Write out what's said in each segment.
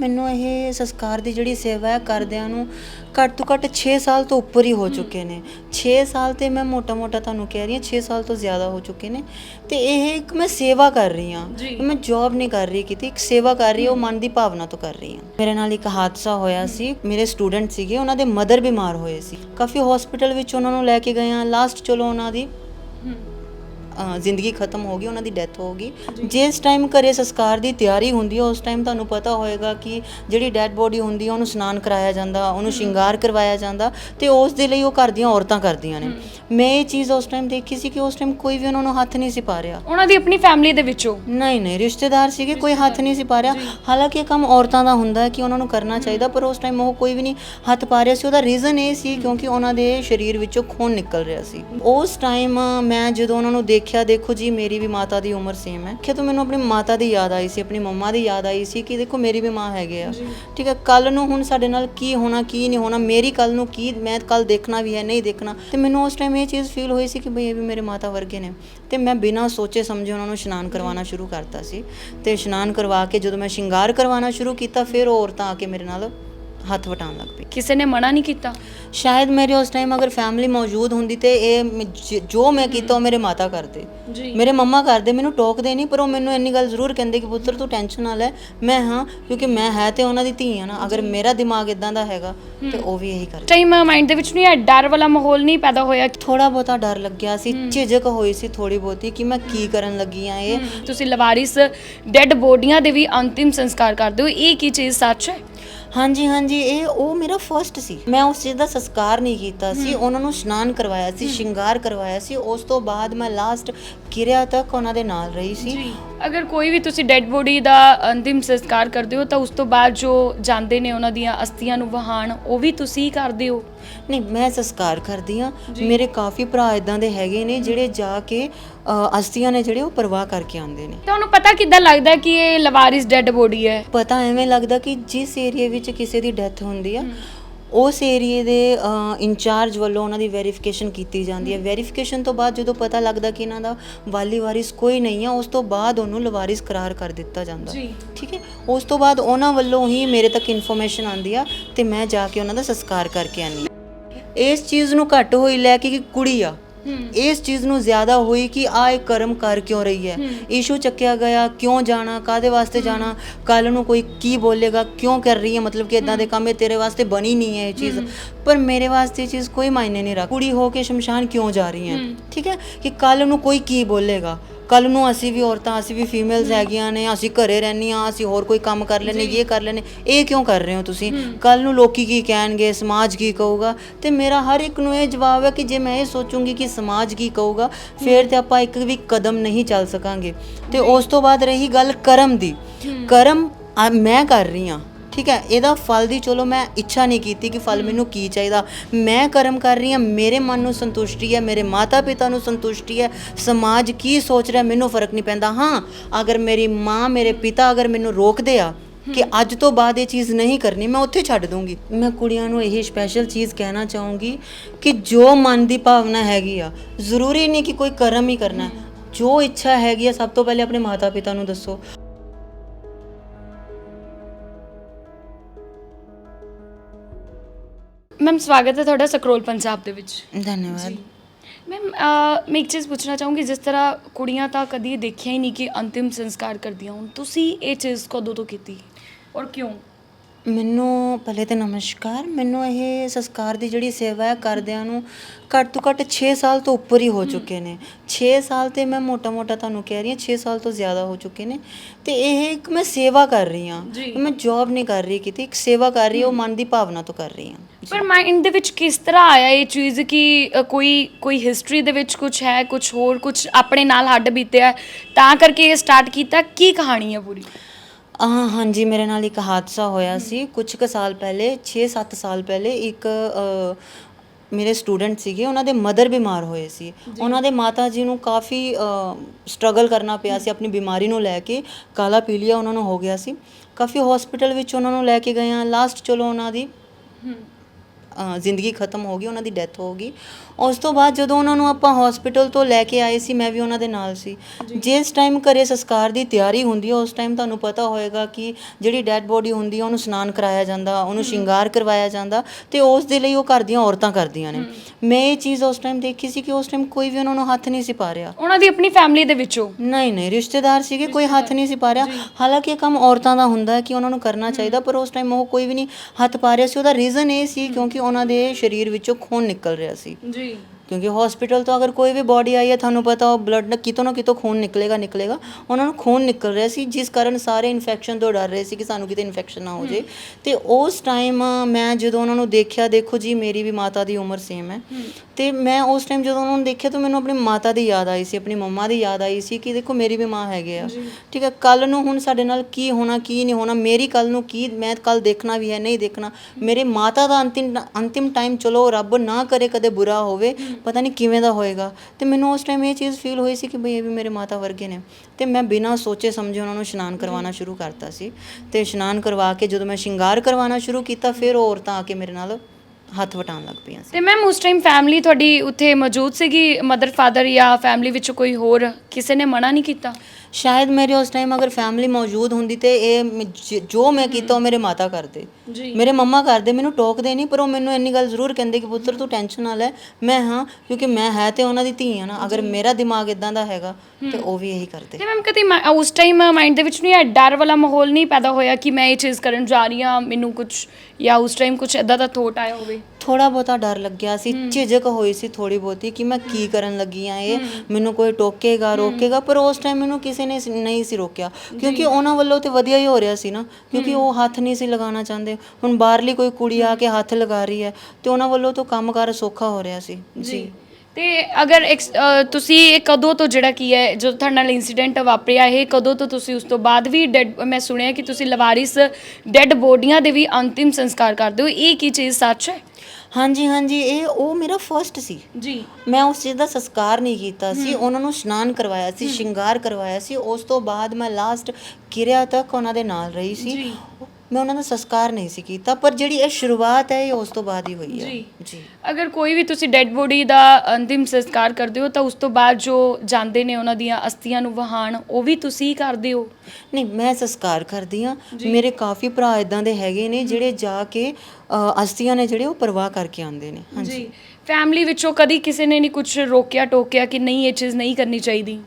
ਮੈਨੂੰ ਇਹ ਸੰਸਕਾਰ ਦੀ ਜਿਹੜੀ ਸੇਵਾ ਹੈ ਕਰਦਿਆਂ ਨੂੰ ਘੱਟ ਤੋਂ ਘੱਟ 6 ਸਾਲ ਤੋਂ ਉੱਪਰ ਹੀ ਹੋ ਚੁੱਕੇ ਨੇ। 6 ਸਾਲ ਤੇ ਮੈਂ ਮੋਟਾ-ਮੋਟਾ ਤੁਹਾਨੂੰ ਕਹਿ ਰਹੀ ਹਾਂ 6 ਸਾਲ ਤੋਂ ਜ਼ਿਆਦਾ ਹੋ ਚੁੱਕੇ ਨੇ। ਤੇ ਇਹ ਇੱਕ ਮੈਂ ਸੇਵਾ ਕਰ ਰਹੀ ਹਾਂ। ਮੈਂ ਜੌਬ ਨਹੀਂ ਕਰ ਰਹੀ ਕਿਤੇ ਇੱਕ ਸੇਵਾ ਕਰ ਰਹੀ ਹਾਂ ਉਹ ਮਨ ਦੀ ਭਾਵਨਾ ਤੋਂ ਕਰ ਰਹੀ ਹਾਂ। ਮੇਰੇ ਨਾਲ ਇੱਕ ਹਾਦਸਾ ਹੋਇਆ ਸੀ। ਮੇਰੇ ਸਟੂਡੈਂਟ ਸੀਗੇ ਉਹਨਾਂ ਦੇ ਮਦਰ ਬਿਮਾਰ ਹੋਏ ਸੀ। ਕਾਫੀ ਹਸਪੀਟਲ ਵਿੱਚ ਉਹਨਾਂ ਨੂੰ ਲੈ ਕੇ ਗਏ ਆ ਲਾਸਟ ਚਲੋ ਉਹਨਾਂ ਦੀ। ਜ਼ਿੰਦਗੀ ਖਤਮ ਹੋ ਗਈ ਉਹਨਾਂ ਦੀ ਡੈਥ ਹੋ ਗਈ। ਜਿਸ ਟਾਈਮ ਘਰੇ ਸੰਸਕਾਰ ਦੀ ਤਿਆਰੀ ਹੁੰਦੀ ਹੈ ਉਸ ਟਾਈਮ ਤੁਹਾਨੂੰ ਪਤਾ ਹੋਏਗਾ ਕਿ ਜਿਹੜੀ ਡੈਡ ਬੋਡੀ ਹੁੰਦੀ ਹੈ ਉਹਨੂੰ ਇਸ਼ਨਾਨ ਕਰਾਇਆ ਜਾਂਦਾ ਉਹਨੂੰ ਸ਼ਿੰਗਾਰ ਕਰਵਾਇਆ ਜਾਂਦਾ ਤੇ ਉਸ ਦੇ ਲਈ ਉਹ ਘਰ ਦੀਆਂ ਔਰਤਾਂ ਕਰਦੀਆਂ ਨੇ। ਮੈਂ ਇਹ ਚੀਜ਼ ਉਸ ਟਾਈਮ ਦੇਖੀ ਸੀ ਕਿ ਉਸ ਟਾਈਮ ਕੋਈ ਵੀ ਉਹਨਾਂ ਨੂੰ ਹੱਥ ਨਹੀਂ ਸੀ ਪਾ ਰਿਹਾ। ਉਹਨਾਂ ਦੀ ਆਪਣੀ ਫੈਮਿਲੀ ਦੇ ਵਿੱਚੋਂ। ਨਹੀਂ ਨਹੀਂ ਰਿਸ਼ਤੇਦਾਰ ਸੀਗੇ ਕੋਈ ਹੱਥ ਨਹੀਂ ਸੀ ਪਾ ਰਿਹਾ। ਹਾਲਾਂਕਿ ਇਹ ਕੰਮ ਔਰਤਾਂ ਦਾ ਹੁੰਦਾ ਹੈ ਕਿ ਉਹਨਾਂ ਨੂੰ ਕਰਨਾ ਚਾਹੀਦਾ ਪਰ ਉਸ ਟਾਈਮ ਉਹ ਕੋਈ ਵੀ ਨਹੀਂ ਹੱਥ ਪਾ ਰਿਹਾ ਸੀ। ਉਹਦਾ ਰੀਜ਼ਨ ਇਹ ਸੀ ਕਿਉਂਕਿ ਉਹਨਾਂ ਦੇ ਸਰੀਰ ਵਿੱਚੋਂ ਖੂਨ ਨਿਕਲ ਰਿਹਾ ਸੀ। ਉਸ ਟਾਈਮ ਮੈਂ ਜਦੋਂ ਉਹਨਾਂ ਨੂੰ ਦੇਖਿਆ ਦੇਖੋ ਜੀ ਮੇਰੀ ਵੀ ਮਾਤਾ ਦੀ ਉਮਰ ਸੇਮ ਹੈ। ਕਿ ਤਾਂ ਮੈਨੂੰ ਆਪਣੀ ਮਾਤਾ ਦੀ ਯਾਦ ਆਈ ਸੀ ਆਪਣੀ ਮੰਮਾ ਦੀ ਯਾਦ ਆਈ ਸੀ ਕਿ ਦੇਖੋ ਮੇਰੀ ਵੀ ਮਾਂ ਹੈਗੇ ਆ। ਠੀਕ ਹੈ ਕੱਲ ਨੂੰ ਹੁਣ ਸਾਡੇ ਨਾਲ ਕੀ ਹੋਣਾ ਕੀ ਨਹੀਂ ਹੋਣਾ ਮੇਰੀ ਕੱਲ ਨੂੰ ਕੀ ਮੈਂ ਕੱਲ ਦੇਖਣਾ ਵੀ ਹੈ ਨਹੀਂ ਦੇਖਣਾ। ਤੇ ਮੈਨੂੰ ਉਸ ਟਾਈਮ ਇਹ ਚੀਜ਼ ਫੀਲ ਹੋਈ ਸੀ ਕਿ ਬਈ ਇਹ ਵੀ ਮੇਰੇ ਮਾਤਾ ਵਰਗੇ ਨੇ। ਤੇ ਮੈਂ ਬਿਨਾਂ ਸੋਚੇ ਸਮਝੇ ਉਹਨਾਂ ਨੂੰ ਇਸ਼ਨਾਨ ਕਰਵਾਉਣਾ ਸ਼ੁਰੂ ਕਰਤਾ ਸੀ। ਤੇ ਇਸ਼ਨਾਨ ਕਰਵਾ ਕੇ ਜਦੋਂ ਮੈਂ ਸ਼ਿੰਗਾਰ ਕਰਵਾਉਣਾ ਸ਼ੁਰੂ ਕੀਤਾ ਫਿਰ ਉਹ ਔਰਤਾਂ ਆ ਕੇ ਮੇਰੇ ਨਾਲ ਹੱਥ ਵਟਾਉਣ ਲੱਗ ਪਈ। ਕਿਸੇ ਨੇ ਮਨਾ ਨਹੀਂ ਕੀਤਾ? ਸ਼ਾਇਦ ਮੇਰੇ ਉਸ ਟਾਈਮ ਅਗਰ ਫੈਮਿਲੀ ਮੌਜੂਦ ਹੁੰਦੀ ਤੇ ਇਹ ਮ- ਜ- ਜੋ ਮੈਂ ਕੀਤਾ ਉਹ ਮੇਰੇ ਮਾਤਾ ਕਰਦੇ। ਜੀ। ਮੇਰੇ ਮੰਮਾ ਕਰਦੇ ਮੈਨੂੰ ਟੋਕਦੇ ਨਹੀਂ ਪਰ ਉਹ ਮੈਨੂੰ ਇੰਨੀ ਗੱਲ ਜ਼ਰੂਰ ਕਹਿੰਦੇ ਕਿ ਪੁੱਤਰ ਤੂੰ ਟੈਨਸ਼ਨ ਨਾ ਲੈ। ਮੈਂ ਹਾਂ ਕਿਉਂਕਿ ਮੈਂ ਹੈ ਤੇ ਉਹਨਾਂ ਦੀ ਧੀ ਆ ਨਾ। ਅਗਰ ਮੇਰਾ ਦਿਮਾਗ ਇਦਾਂ ਦਾ ਹੈਗਾ ਤੇ ਉਹ ਵੀ ਇਹੀ ਕਰਦੇ। ਟਾਈਮ ਮਾਈਂਡ ਦੇ ਵਿੱਚ ਨਹੀਂ ਇਹ ਡਰ ਵਾਲਾ ਮਾਹੌਲ ਨਹੀਂ ਪੈਦਾ ਹੋਇਆ। ਥੋੜਾ ਬਹੁਤਾ ਡਰ ਲੱਗਿਆ ਸੀ ਝਿਜਕ ਹੋਈ ਸੀ ਥੋੜੀ ਬਹੁਤੀ ਕਿ ਮੈਂ ਕੀ ਕਰਨ ਲੱਗੀ ਆ ਇਹ। ਤੁਸੀਂ ਲਵਾਰਿਸ ਡੈੱਡ ਬੋਡੀਆਂ ਦੇ ਵੀ ਅੰਤਿਮ ਸੰਸਕਾਰ ਕਰਦੇ ਹੋ। ਇਹ ਕੀ ਚੀਜ਼ ਸੱਚ ਹੈ? ਹਾਂਜੀ ਹਾਂਜੀ ਇਹ ਉਹ ਮੇਰਾ ਫਰਸਟ ਸੀ। ਮੈਂ ਉਸ ਚੀਜ਼ ਦਾ ਸੰਸਕਾਰ ਨਹੀਂ ਕੀਤਾ ਸੀ। ਉਹਨਾਂ ਨੂੰ ਇਸ਼ਨਾਨ ਕਰਵਾਇਆ ਸੀ ਸ਼ਿੰਗਾਰ ਕਰਵਾਇਆ ਸੀ। ਉਸ ਤੋਂ ਬਾਅਦ ਮੈਂ ਲਾਸਟ ਕਿਰਿਆ ਤੱਕ ਉਹਨਾਂ ਦੇ ਨਾਲ ਰਹੀ ਸੀ। ਅਗਰ ਕੋਈ ਵੀ ਤੁਸੀਂ ਡੈੱਡ ਬੋਡੀ ਦਾ ਅੰਤਿਮ ਸੰਸਕਾਰ ਕਰਦੇ ਹੋ ਤਾਂ ਉਸ ਤੋਂ ਬਾਅਦ ਜੋ ਜਾਂਦੇ ਨੇ ਉਹਨਾਂ ਦੀਆਂ ਅਸਥੀਆਂ ਨੂੰ ਵਹਾਣ ਉਹ ਵੀ ਤੁਸੀਂ ਕਰਦੇ ਹੋ? ਨਹੀਂ ਮੈਂ ਸੰਸਕਾਰ ਕਰਦੀ ਆ ਮੇਰੇ ਕਾਫੀ ਭਰਾ ਇਦਾਂ ਦੇ ਹੈਗੇ ਨੇ ਜਿਹੜੇ ਜਾ ਕੇ ਅ, ਅਸਥੀਆਂ ਨੇ ਜਿਹੜੇ ਉਹ ਪਰਵਾਹ ਕਰਕੇ ਆਉਂਦੇ ਨੇ। ਤੁਹਾਨੂੰ ਪਤਾ ਕਿੱਦਾਂ ਲੱਗਦਾ ਕਿ ਇਹ ਲਵਾਰਿਸ ਡੈੱਡ ਬੋਡੀ ਹੈ? ਪਤਾ ਐਵੇਂ ਲੱਗਦਾ ਕਿ ਜਿਸ ਏਰੀਆ ਵਿੱਚ ਕਿਸੇ ਦੀ ਡੈਥ ਹੁੰਦੀ ਆ ਉਸ ਏਰੀਏ ਦੇ ਇੰਚਾਰਜ ਵੱਲੋਂ ਉਹਨਾਂ ਦੀ ਵੈਰੀਫਿਕੇਸ਼ਨ ਕੀਤੀ ਜਾਂਦੀ ਹੈ। ਵੈਰੀਫਿਕੇਸ਼ਨ ਤੋਂ ਬਾਅਦ ਜਦੋਂ ਪਤਾ ਲੱਗਦਾ ਕਿ ਇਹਨਾਂ ਦਾ ਵਾਲੀ ਵਾਰਿਸ ਕੋਈ ਨਹੀਂ ਆ ਉਸ ਤੋਂ ਬਾਅਦ ਉਹਨੂੰ ਲਵਾਰਿਸ ਕਰਾਰ ਕਰ ਦਿੱਤਾ ਜਾਂਦਾ। ਜੀ। ਠੀਕ ਹੈ? ਉਸ ਤੋਂ ਬਾਅਦ ਉਹਨਾਂ ਵੱਲੋਂ ਹੀ ਮੇਰੇ ਤੱਕ ਇਨਫੋਰਮੇਸ਼ਨ ਆਉਂਦੀ ਆ ਤੇ ਮੈਂ ਜਾ ਕੇ ਉਹਨਾਂ ਦਾ ਸੰਸਕਾਰ ਕਰਕੇ ਆਨੀ ਇਸ ਚੀਜ਼ ਨੂੰ ਘੱਟ ਹੋਈ ਲੈ ਕੇ ਕਿ ਕੁੜੀ ਆ। ਇਸ ਚੀਜ਼ ਨੂੰ ਜ਼ਿਆਦਾ ਹੋਈ ਕਿ ਆ ਇਹ ਕਰਮ ਕਰ ਕਿਉਂ ਰਹੀ ਹੈ? ਇਸ਼ੂ ਚੱਕਿਆ ਗਿਆ ਕਿਉਂ ਜਾਣਾ ਕਾਦੇ ਵਾਸਤੇ ਜਾਣਾ? ਕੱਲ ਨੂੰ ਕੋਈ ਕੀ ਬੋਲੇਗਾ ਕਿਉਂ ਕਰ ਰਹੀ ਹੈ? ਮਤਲਬ ਕਿ ਇਦਾਂ ਦੇ ਕੰਮ ਇਹ ਤੇਰੇ ਵਾਸਤੇ ਬਣੀ ਨਹੀਂ ਹੈ ਇਹ ਚੀਜ਼। ਪਰ ਮੇਰੇ ਵਾਸਤੇ ਇਹ ਚੀਜ਼ ਕੋਈ ਮਾਇਨੇ ਨਹੀਂ ਰੱਖ। ਕੁੜੀ ਹੋ ਕੇ ਸ਼ਮਸ਼ਾਨ ਕਿਉਂ ਜਾ ਰਹੀ ਹੈ। ਠੀਕ ਹੈ? ਕਿ ਕੱਲ ਨੂੰ ਕੋਈ ਕੀ ਬੋਲੇਗਾ? ਕੱਲ ਨੂੰ ਅਸੀਂ ਵੀ ਔਰਤਾਂ ਅਸੀਂ ਵੀ ਫੀਮੇਲਸ ਹੈਗੀਆਂ ਨੇ ਅਸੀਂ ਘਰੇ ਰਹਿੰਦੀਆਂ ਅਸੀਂ ਹੋਰ ਕੋਈ ਕੰਮ ਕਰ ਲੈਨੇ ਇਹ ਕਰ ਲੈਨੇ ਇਹ ਕਿਉਂ ਕਰ ਰਹੇ ਹੋ ਤੁਸੀਂ? ਕੱਲ ਨੂੰ ਲੋਕੀ ਕੀ ਕਹਿਣਗੇ? ਸਮਾਜ ਕੀ ਕਹੂਗਾ? ਤੇ ਮੇਰਾ ਹਰ ਇੱਕ ਨੂੰ ਇਹ ਜਵਾਬ ਹੈ ਕਿ ਜੇ ਮੈਂ ਇਹ ਸੋਚੂੰਗੀ ਕਿ ਸਮਾਜ ਕੀ ਕਹੂਗਾ ਫਿਰ ਤੇ ਆਪਾਂ ਇੱਕ ਵੀ ਕਦਮ ਨਹੀਂ ਚੱਲ ਸਕਾਂਗੇ। ਤੇ ਉਸ ਤੋਂ ਬਾਅਦ ਰਹੀ ਗੱਲ ਕਰਮ ਦੀ। ਕਰਮ ਮੈਂ ਕਰ ਰਹੀ ਹਾਂ। ਠੀਕ ਹੈ ਇਹਦਾ ਫਲ ਦੀ ਚਲੋ ਮੈਂ ਇੱਛਾ ਨਹੀਂ ਕੀਤੀ ਕਿ ਫਲ ਮੈਨੂੰ ਕੀ ਚਾਹੀਦਾ। ਮੈਂ ਕਰਮ ਕਰ ਰਹੀ ਹਾਂ ਮੇਰੇ ਮਨ ਨੂੰ ਸੰਤੁਸ਼ਟੀ ਹੈ ਮੇਰੇ ਮਾਤਾ ਪਿਤਾ ਨੂੰ ਸੰਤੁਸ਼ਟੀ ਹੈ। ਸਮਾਜ ਕੀ ਸੋਚ ਰਿਹਾ ਮੈਨੂੰ ਫ਼ਰਕ ਨਹੀਂ ਪੈਂਦਾ। ਹਾਂ ਅਗਰ ਮੇਰੀ ਮਾਂ ਮੇਰੇ ਪਿਤਾ ਅਗਰ ਮੈਨੂੰ ਰੋਕਦੇ ਆ ਕਿ ਅੱਜ ਤੋਂ ਬਾਅਦ ਇਹ ਚੀਜ਼ ਨਹੀਂ ਕਰਨੀ ਮੈਂ ਉੱਥੇ ਛੱਡ ਦੂੰਗੀ। ਮੈਂ ਕੁੜੀਆਂ ਨੂੰ ਇਹੀ ਸਪੈਸ਼ਲ ਚੀਜ਼ ਕਹਿਣਾ ਚਾਹੂੰਗੀ ਕਿ ਜੋ ਮਨ ਦੀ ਭਾਵਨਾ ਹੈਗੀ ਆ ਜ਼ਰੂਰੀ ਨਹੀਂ ਕਿ ਕੋਈ ਕਰਮ ਹੀ ਕਰਨਾ। ਜੋ ਇੱਛਾ ਹੈਗੀ ਆ ਸਭ ਤੋਂ ਪਹਿਲੇ ਆਪਣੇ ਮਾਤਾ ਪਿਤਾ ਨੂੰ ਦੱਸੋ। ਮੈਮ ਸਵਾਗਤ ਹੈ ਤੁਹਾਡਾ ਸਕਰੋਲ ਪੰਜਾਬ ਦੇ ਵਿੱਚ। ਧੰਨਵਾਦ। ਮੈਮ ਮੈਂ ਇੱਕ ਚੀਜ਼ ਪੁੱਛਣਾ ਚਾਹੂੰਗੀ ਜਿਸ ਤਰ੍ਹਾਂ ਕੁੜੀਆਂ ਤਾਂ ਕਦੀ ਦੇਖਿਆ ਹੀ ਨਹੀਂ ਕਿ ਅੰਤਿਮ ਸੰਸਕਾਰ ਕਰਦੀਆਂ ਹੋਣ ਤੁਸੀਂ ਇਹ ਚੀਜ਼ ਕਦੋਂ ਤੋਂ ਕੀਤੀ? ਔਰ ਕਿਉਂ? ਮੈਨੂੰ ਪਹਿਲੇ ਤੇ ਨਮਸਕਾਰ ਮੈਨੂੰ ਇਹ ਸੰਸਕਾਰ ਦੀ ਜਿਹੜੀ ਸੇਵਾ ਹੈ ਕਰਦਿਆਂ ਨੂੰ ਘੱਟ ਤੋਂ ਘੱਟ 6 ਸਾਲ ਤੋਂ ਉੱਪਰ ਹੀ ਹੋ ਚੁੱਕੇ ਨੇ। 6 ਸਾਲ ਤੇ ਮੈਂ ਮੋਟਾ-ਮੋਟਾ ਤੁਹਾਨੂੰ ਕਹਿ ਰਹੀ ਹਾਂ 6 ਸਾਲ ਤੋਂ ਜ਼ਿਆਦਾ ਹੋ ਚੁੱਕੇ ਨੇ। ਤੇ ਇਹ ਇੱਕ ਮੈਂ ਸੇਵਾ ਕਰ ਰਹੀ ਹਾਂ। ਮੈਂ ਜੌਬ ਨਹੀਂ ਕਰ ਰਹੀ ਕਿਤੇ ਇੱਕ ਸੇਵਾ ਕਰ ਰਹੀ ਹਾਂ ਉਹ ਮਨ ਦੀ ਭਾਵਨਾ ਤੋਂ ਕਰ ਰਹੀ ਹਾਂ। ਪਰ ਮਾਈਂਡ ਦੇ ਵਿੱਚ ਕਿਸ ਤਰ੍ਹਾਂ ਆਇਆ ਇਹ ਚੀਜ਼ ਕਿ ਕੋਈ ਕੋਈ ਹਿਸਟਰੀ ਦੇ ਵਿੱਚ ਕੁਝ ਹੈ ਕੁਝ ਹੋਰ ਕੁਝ ਆਪਣੇ ਨਾਲ ਹੱਡ ਬੀਤਿਆ ਤਾਂ ਕਰਕੇ ਇਹ ਸਟਾਰਟ ਕੀਤਾ ਕੀ ਕਹਾਣੀ ਹੈ ਪੂਰੀ? ਹਾਂਜੀ ਮੇਰੇ ਨਾਲ ਇੱਕ ਹਾਦਸਾ ਹੋਇਆ ਸੀ। ਕੁਝ ਕੁ ਸਾਲ ਪਹਿਲੇ 6-7 ਸਾਲ ਪਹਿਲੇ ਇੱਕ ਮੇਰੇ ਸਟੂਡੈਂਟ ਸੀਗੇ। ਉਹਨਾਂ ਦੇ ਮਦਰ ਬਿਮਾਰ ਹੋਏ ਸੀ। ਉਹਨਾਂ ਦੇ ਮਾਤਾ ਜੀ ਨੂੰ ਕਾਫੀ ਸਟਰਗਲ ਕਰਨਾ ਪਿਆ ਸੀ ਆਪਣੀ ਬਿਮਾਰੀ ਨੂੰ ਲੈ ਕੇ। ਕਾਲਾ ਪੀਲੀਆ ਉਹਨਾਂ ਨੂੰ ਹੋ ਗਿਆ ਸੀ। ਕਾਫੀ ਹਸਪੀਟਲ ਵਿੱਚ ਉਹਨਾਂ ਨੂੰ ਲੈ ਕੇ ਗਏ ਆ ਲਾਸਟ ਚਲੋ ਉਹਨਾਂ ਦੀ ਜ਼ਿੰਦਗੀ ਖਤਮ ਹੋ ਗਈ। ਉਹਨਾਂ ਦੀ ਡੈਥ ਹੋ ਗਈ। ਉਸ ਤੋਂ ਬਾਅਦ ਜਦੋਂ ਉਹਨਾਂ ਨੂੰ ਆਪਾਂ ਹਸਪੀਟਲ ਤੋਂ ਲੈ ਕੇ ਆਏ ਸੀ ਮੈਂ ਵੀ ਉਹਨਾਂ ਦੇ ਨਾਲ ਸੀ। ਜਿਸ ਟਾਈਮ ਘਰੇ ਸੰਸਕਾਰ ਦੀ ਤਿਆਰੀ ਹੁੰਦੀ ਹੈ ਉਸ ਟਾਈਮ ਤੁਹਾਨੂੰ ਪਤਾ ਹੋਏਗਾ ਕਿ ਜਿਹੜੀ ਡੈੱਡ ਬੋਡੀ ਹੁੰਦੀ ਹੈ ਉਹਨੂੰ ਇਸ਼ਨਾਨ ਕਰਾਇਆ ਜਾਂਦਾ ਉਹਨੂੰ ਸ਼ਿੰਗਾਰ ਕਰਵਾਇਆ ਜਾਂਦਾ ਤੇ ਉਸ ਦੇ ਲਈ ਉਹ ਘਰ ਦੀਆਂ ਔਰਤਾਂ ਕਰਦੀਆਂ ਨੇ। ਮੈਂ ਇਹ ਚੀਜ਼ ਉਸ ਟਾਈਮ ਦੇਖੀ ਸੀ ਕਿ ਉਸ ਟਾਈਮ ਕੋਈ ਵੀ ਉਹਨਾਂ ਨੂੰ ਹੱਥ ਨਹੀਂ ਸੀ ਪਾ ਰਿਹਾ। ਉਹਨਾਂ ਦੀ ਆਪਣੀ ਫੈਮਿਲੀ ਦੇ ਵਿੱਚੋਂ? ਨਹੀਂ ਨਹੀਂ ਰਿਸ਼ਤੇਦਾਰ ਸੀਗੇ ਕੋਈ ਹੱਥ ਨਹੀਂ ਸੀ ਪਾ ਰਿਹਾ। ਹਾਲਾਂਕਿ ਇਹ ਕੰਮ ਔਰਤਾਂ ਦਾ ਹੁੰਦਾ ਹੈ ਕਿ ਉਹਨਾਂ ਨੂੰ ਕਰਨਾ ਚਾਹੀਦਾ ਪਰ ਉਸ ਟਾਈਮ ਉਹ ਕੋਈ ਵੀ ਨਹੀਂ ਹੱਥ ਪਾ ਰਿਹਾ ਸੀ। ਉਹਦਾ ਰੀਜ਼ਨ ਇਹ ਸੀ ਕਿਉਂਕਿ ਉਹਨਾਂ ਦੇ ਸਰੀਰ ਵਿੱਚੋਂ ਖੂਨ ਨਿਕਲ ਰਿਹਾ ਸੀ। ਜੀ। Sim. ਕਿਉਂਕਿ ਹਸਪੀਟਲ ਤੋਂ ਅਗਰ ਕੋਈ ਵੀ ਬੋਡੀ ਆਈ ਹੈ ਤੁਹਾਨੂੰ ਪਤਾ ਉਹ ਬਲੱਡ ਕਿਤੋਂ ਨਾ ਕਿਤੋਂ ਖੂਨ ਨਿਕਲੇਗਾ ਨਿਕਲੇਗਾ। ਉਹਨਾਂ ਨੂੰ ਖੂਨ ਨਿਕਲ ਰਿਹਾ ਸੀ ਜਿਸ ਕਾਰਨ ਸਾਰੇ ਇਨਫੈਕਸ਼ਨ ਤੋਂ ਡਰ ਰਹੇ ਸੀ ਕਿ ਸਾਨੂੰ ਕਿਤੇ ਇਨਫੈਕਸ਼ਨ ਨਾ ਹੋ ਜੇ ਤੇ ਉਸ ਟਾਈਮ ਮੈਂ ਜਦੋਂ ਉਹਨਾਂ ਨੂੰ ਦੇਖਿਆ ਦੇਖੋ ਜੀ ਮੇਰੀ ਵੀ ਮਾਤਾ ਦੀ ਉਮਰ ਸੇਮ ਹੈ। ਤੇ ਮੈਂ ਉਸ ਟਾਈਮ ਜਦੋਂ ਉਹਨਾਂ ਨੂੰ ਦੇਖਿਆ ਤਾਂ ਮੈਨੂੰ ਆਪਣੀ ਮਾਤਾ ਦੀ ਯਾਦ ਆਈ ਸੀ ਆਪਣੀ ਮੰਮਾ ਦੀ ਯਾਦ ਆਈ ਸੀ ਕਿ ਦੇਖੋ ਮੇਰੀ ਵੀ ਮਾਂ ਹੈਗੇ ਆ। ਠੀਕ ਹੈ ਕੱਲ ਨੂੰ ਹੁਣ ਸਾਡੇ ਨਾਲ ਕੀ ਹੋਣਾ ਕੀ ਨਹੀਂ ਹੋਣਾ ਮੇਰੀ ਕੱਲ ਨੂੰ ਕੀ ਮੈਂ ਕੱਲ ਦੇਖਣਾ ਵੀ ਹੈ ਨਹੀਂ ਦੇਖਣਾ। ਮੇਰੇ ਮਾਤਾ ਦਾ ਅੰਤਿਮ ਅੰਤਿਮ ਟਾਈਮ ਚਲੋ ਰੱਬ ਨਾ ਕਰੇ ਕਦੇ ਬੁਰਾ ਹੋਵੇ ਪਤਾ ਨਹੀਂ ਕਿਵੇਂ ਦਾ ਹੋਏਗਾ। ਤੇ ਮੈਨੂੰ ਉਸ ਟਾਈਮ ਇਹ ਚੀਜ਼ ਫੀਲ ਹੋਈ ਸੀ ਕਿ ਬਈ ਇਹ ਵੀ ਮੇਰੇ ਮਾਤਾ ਵਰਗੇ ਨੇ। ਤੇ ਮੈਂ ਬਿਨਾਂ ਸੋਚੇ ਸਮਝੇ ਉਹਨਾਂ ਨੂੰ ਇਸ਼ਨਾਨ ਕਰਵਾਉਣਾ ਸ਼ੁਰੂ ਕਰਤਾ ਸੀ। ਤੇ ਇਸ਼ਨਾਨ ਕਰਵਾ ਕੇ ਜਦੋਂ ਮੈਂ ਸ਼ਿੰਗਾਰ ਕਰਵਾਉਣਾ ਸ਼ੁਰੂ ਕੀਤਾ ਫਿਰ ਉਹ ਔਰਤਾਂ ਆ ਕੇ ਮੇਰੇ ਨਾਲ ਹੱਥ ਵਟਾਉਣ ਲੱਗ ਪਈਆਂ ਸੀ। ਤੇ ਮੈਮ ਉਸ ਟਾਈਮ ਫੈਮਿਲੀ ਤੁਹਾਡੀ ਉੱਥੇ ਮੌਜੂਦ ਸੀਗੀ ਮਦਰ ਫਾਦਰ ਜਾਂ ਫੈਮਿਲੀ ਵਿੱਚ ਕੋਈ ਹੋਰ ਕਿਸੇ ਨੇ ਮਨਾ ਨਹੀਂ ਕੀਤਾ? ਸ਼ਾਇਦ ਮੇਰੇ ਉਸ ਟਾਈਮ ਅਗਰ ਫੈਮਿਲੀ ਮੌਜੂਦ ਹੁੰਦੀ ਤੇ ਇਹ ਮ- ਜ- ਜੋ ਮੈਂ ਕੀਤਾ ਉਹ ਮੇਰੇ ਮਾਤਾ ਕਰਦੇ ਜੀ ਮੇਰੇ ਮੰਮਾ ਕਰਦੇ ਮੈਨੂੰ ਟੋਕਦੇ ਨਹੀਂ ਪਰ ਉਹ ਮੈਨੂੰ ਇੰਨੀ ਗੱਲ ਜ਼ਰੂਰ ਕਹਿੰਦੇ ਕਿ ਪੁੱਤਰ ਤੂੰ ਟੈਨਸ਼ਨ ਨਾ ਲੈ ਮੈਂ ਹਾਂ ਕਿਉਂਕਿ ਮੈਂ ਹੈ ਤੇ ਉਹਨਾਂ ਦੀ ਧੀ ਆ ਨਾ ਅਗਰ ਮੇਰਾ ਦਿਮਾਗ ਇਦਾਂ ਦਾ ਹੈਗਾ ਤੇ ਉਹ ਵੀ ਇਹੀ ਕਰਦੇ ਤੇ ਮੈਮ ਕਦੀ ਮ- ਉਸ ਟਾਈਮ ਮਾਈਂਡ ਦੇ ਵਿੱਚ ਨਹੀਂ ਇਹ ਡਰ ਵਾਲਾ ਮਾਹੌਲ ਨਹੀਂ ਪੈਦਾ ਹੋਇਆ ਕਿ ਮੈਂ ਇਹ ਚੀਜ਼ ਕਰਨ ਜਾ ਰਹੀ ਹਾਂ ਮੈਨੂੰ ਕੁਝ ਜਾਂ ਉਸ ਟਾਈਮ ਕੁਝ ਇਦਾਂ ਦਾ ਥੋਟ ਆਇਆ ਹੋਵੇ ਥੋੜਾ ਬਹੁਤਾ ਡਰ ਲੱਗਿਆ ਸੀ ਝਿਜਕ ਹੋਈ ਸੀ ਥੋੜੀ ਬਹੁਤੀ ਕਿ ਮੈਂ ਕੀ ਕਰਨ ਲੱਗੀ ਆ ਇਹ ਮੈਨੂੰ ਕੋਈ ਟੋਕੇਗਾ ਰੋਕੇਗਾ ਪਰ ਉਸ ਟਾਈਮ ਮੈਨੂੰ ਕਿਸੇ ਨੇ ਸ- ਨਹੀਂ ਸੀ ਰੋਕਿਆ। ਕਿਉਂਕਿ ਉਹਨਾਂ ਵੱਲੋਂ ਤੇ ਵਧੀਆ ਹੀ ਹੋ ਰਿਹਾ ਸੀ ਨਾ ਕਿਉਂਕਿ ਉਹ ਹੱਥ ਨਹੀਂ ਸੀ ਲਗਾਉਣਾ ਚਾਹੁੰਦੇ। ਹੁਣ ਬਾਹਰਲੀ ਕੋਈ ਕੁੜੀ ਆ ਕੇ ਹੱਥ ਲਗਾ ਰਹੀ ਹੈ ਤੇ ਉਹਨਾਂ ਵੱਲੋਂ ਤਾਂ ਕੰਮਕਾਰ ਸੌਖਾ ਹੋ ਰਿਹਾ ਸੀ। ਜੀ। ਤੇ ਅਗਰ ex- ਤੁਸੀਂ ਇਹ ਕਦੋਂ ਤੋਂ ਜਿਹੜਾ ਕੀ ਹੈ ਜੋ ਤੁਹਾਡੇ ਨਾਲ ਇਨਸੀਡੈਂਟ ਵਾਪਰਿਆ ਇਹ ਕਦੋਂ ਤੋਂ ਤੁਸੀਂ ਉਸ ਤੋਂ ਬਾਅਦ ਵੀ ਡੈਡ ਮੈਂ ਸੁਣਿਆ ਕਿ ਤੁਸੀਂ ਲਵਾਰਿਸ ਡੈਡ ਬੋਡੀਆਂ ਦੇ ਵੀ ਅੰਤਿਮ ਸੰਸਕਾਰ ਕਰਦੇ ਹੋ ਇਹ ਕੀ ਚੀਜ਼ ਸੱਚ ਹੈ? ਹਾਂਜੀ ਹਾਂਜੀ ਇਹ ਉਹ ਮੇਰਾ ਫਰਸਟ ਸੀ। ਜੀ। ਮੈਂ ਉਸ ਚੀਜ਼ ਦਾ ਸੰਸਕਾਰ ਨਹੀਂ ਕੀਤਾ ਸੀ। ਉਹਨਾਂ ਨੂੰ ਇਸ਼ਨਾਨ ਕਰਵਾਇਆ ਸੀ ਸ਼ਿੰਗਾਰ ਕਰਵਾਇਆ ਸੀ। ਉਸ ਤੋਂ ਬਾਅਦ ਮੈਂ ਲਾਸਟ ਕਿਰਿਆ ਤੱਕ ਉਹਨਾਂ ਦੇ ਨਾਲ ਰਹੀ ਸੀ। ਜੀ। ਮੈਂ ਉਹਨਾਂ ਦਾ ਸੰਸਕਾਰ ਨਹੀਂ ਸੀ ਕੀਤਾ ਪਰ ਜਿਹੜੀ ਇਹ ਸ਼ੁਰੂਆਤ ਹੈ ਇਹ ਉਸ ਤੋਂ ਬਾਅਦ ਹੀ ਹੋਈ ਹੈ। ਜੀ। ਜੀ। ਅਗਰ ਕੋਈ ਵੀ ਤੁਸੀਂ ਡੈਡ ਬੋਡੀ ਦਾ ਅੰਤਿਮ ਸੰਸਕਾਰ ਕਰਦੇ ਹੋ ਤਾਂ ਉਸ ਤੋਂ ਬਾਅਦ ਜੋ ਜਾਂਦੇ ਨੇ ਉਹਨਾਂ ਦੀਆਂ ਅਸਥੀਆਂ ਨੂੰ ਵਹਾਣ ਉਹ ਵੀ ਤੁਸੀਂ ਕਰਦੇ ਹੋ? ਨਹੀਂ ਮੈਂ ਸੰਸਕਾਰ ਕਰਦੀ ਆ ਮੇਰੇ ਕਾਫੀ ਭਰਾ ਇਦਾਂ ਦੇ ਹੈਗੇ ਨੇ ਜਿਹੜੇ ਜਾ ਕੇ ਅ, ਅਸਥੀਆਂ ਨੇ ਜਿਹੜੇ ਉਹ ਪਰਵਾਹ ਕਰਕੇ ਆਉਂਦੇ ਨੇ। ਹਾਂਜੀ। ਫੈਮਿਲੀ ਵਿੱਚੋਂ ਕਦੀ ਕਿਸੇ ਨੇ ਨਹੀਂ ਕੁਝ ਰੋਕਿਆ ਟੋਕਿਆ ਕਿ ਨਹੀਂ ਇਹ ਚੀਜ਼ ਨਹੀਂ ਕਰਨੀ ਚਾਹੀਦੀ?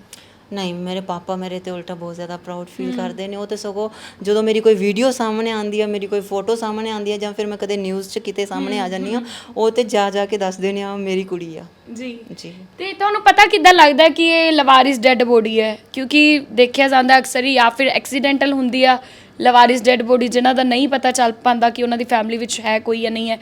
ਨਹੀਂ ਮੇਰੇ ਪਾਪਾ ਮੇਰੇ ਤੇ ਉਲਟਾ ਬਹੁਤ ਜ਼ਿਆਦਾ ਪ੍ਰਾਊਡ ਫੀਲ ਕਰਦੇ ਨੇ। ਉਹ ਤੇ ਸਗੋਂ ਜਦੋਂ ਮੇਰੀ ਕੋਈ ਵੀਡੀਓ ਸਾਹਮਣੇ ਆਉਂਦੀ ਆ ਮੇਰੀ ਕੋਈ ਫੋਟੋ ਸਾਹਮਣੇ ਆਉਂਦੀ ਆ ਜਾਂ ਫਿਰ ਮੈਂ ਕਦੇ ਨਿਊਜ਼ 'ਚ ਕਿਤੇ ਸਾਹਮਣੇ ਆ ਜਾਂਦੀ ਆ ਉਹ ਤੇ ਜਾ ਜਾ ਕੇ ਦੱਸਦੇ ਨੇ ਆ ਮੇਰੀ ਕੁੜੀ ਆ। ਜੀ। ਜੀ। ਤੇ ਤੁਹਾਨੂੰ ਪਤਾ ਕਿੱਦਾਂ ਲੱਗਦਾ ਕਿ ਇਹ ਲਵਾਰਿਸ ਡੈਡ ਬੋਡੀ ਹੈ? ਕਿਉਂਕਿ ਦੇਖਿਆ ਜਾਂਦਾ ਅਕਸਰ ਹੀ ਜਾਂ ਫਿਰ ਐਕਸੀਡੈਂਟਲ ਹੁੰਦੀ ਆ ਲਵਾਰਿਸ ਡੈਡ ਬੋਡੀ ਜਿਨ੍ਹਾਂ ਦਾ ਨਹੀਂ ਪਤਾ ਚੱਲ ਪਾਉਂਦਾ ਕਿ ਉਹਨਾਂ ਦੀ ਫੈਮਿਲੀ ਵਿੱਚ ਹੈ ਕੋਈ ਜਾਂ ਨਹੀਂ ਹੈ।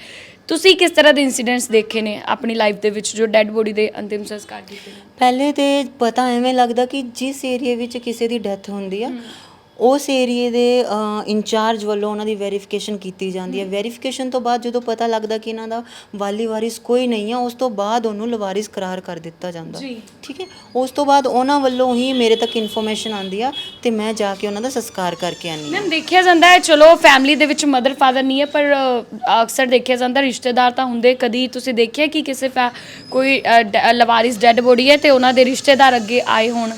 ਤੁਸੀਂ ਕਿਸ ਤਰ੍ਹਾਂ ਦੇ ਇਨਸੀਡੈਂਟਸ ਦੇਖੇ ਨੇ ਆਪਣੀ ਲਾਈਫ ਦੇ ਵਿੱਚ ਜੋ ਡੈਡ ਬੋਡੀ ਦੇ ਅੰਤਿਮ ਸੰਸਕਾਰ ਕੀਤੇ ਨੇ? ਪਹਿਲੇ ਤੇ ਪਤਾ ਐਵੇਂ ਲੱਗਦਾ ਕਿ ਜਿਸ ਏਰੀਆ ਵਿੱਚ ਕਿਸੇ ਦੀ ਡੈਥ ਹੁੰਦੀ ਆ ਉਸ ਏਰੀਏ ਦੇ ਇੰਚਾਰਜ ਵੱਲੋਂ ਉਹਨਾਂ ਦੀ ਵੈਰੀਫਿਕੇਸ਼ਨ ਕੀਤੀ ਜਾਂਦੀ ਹੈ। ਵੈਰੀਫਿਕੇਸ਼ਨ ਤੋਂ ਬਾਅਦ ਜਦੋਂ ਪਤਾ ਲੱਗਦਾ ਕਿ ਇਹਨਾਂ ਦਾ ਵਾਲੀ ਵਾਰਿਸ ਕੋਈ ਨਹੀਂ ਆ ਉਸ ਤੋਂ ਬਾਅਦ ਉਹਨੂੰ ਲਵਾਰਿਸ ਕਰਾਰ ਕਰ ਦਿੱਤਾ ਜਾਂਦਾ। ਜੀ। ਠੀਕ ਹੈ? ਉਸ ਤੋਂ ਬਾਅਦ ਉਹਨਾਂ ਵੱਲੋਂ ਹੀ ਮੇਰੇ ਤੱਕ ਇਨਫੋਰਮੇਸ਼ਨ ਆਉਂਦੀ ਆ ਤੇ ਮੈਂ ਜਾ ਕੇ ਉਹਨਾਂ ਦਾ ਸੰਸਕਾਰ ਕਰਕੇ ਆਨੀ ਮੈਮ ਦੇਖਿਆ ਜਾਂਦਾ ਹੈ ਚਲੋ ਫੈਮਿਲੀ ਦੇ ਵਿੱਚ ਮਦਰ ਫਾਦਰ ਨਹੀਂ ਹੈ ਪਰ ਅਕਸਰ ਦੇਖਿਆ ਜਾਂਦਾ ਰਿਸ਼ਤੇਦਾਰ ਤਾਂ ਹੁੰਦੇ ਕਦੀ। ਤੁਸੀਂ ਦੇਖਿਆ ਕਿ ਕਿਸੇ ਕੋਈ ਲਵਾਰਿਸ ਡੈਡ ਬੋਡੀ ਹੈ ਤੇ ਉਹਨਾਂ ਦੇ ਰਿਸ਼ਤੇਦਾਰ ਅੱਗੇ ਆਏ ਹੋਣ?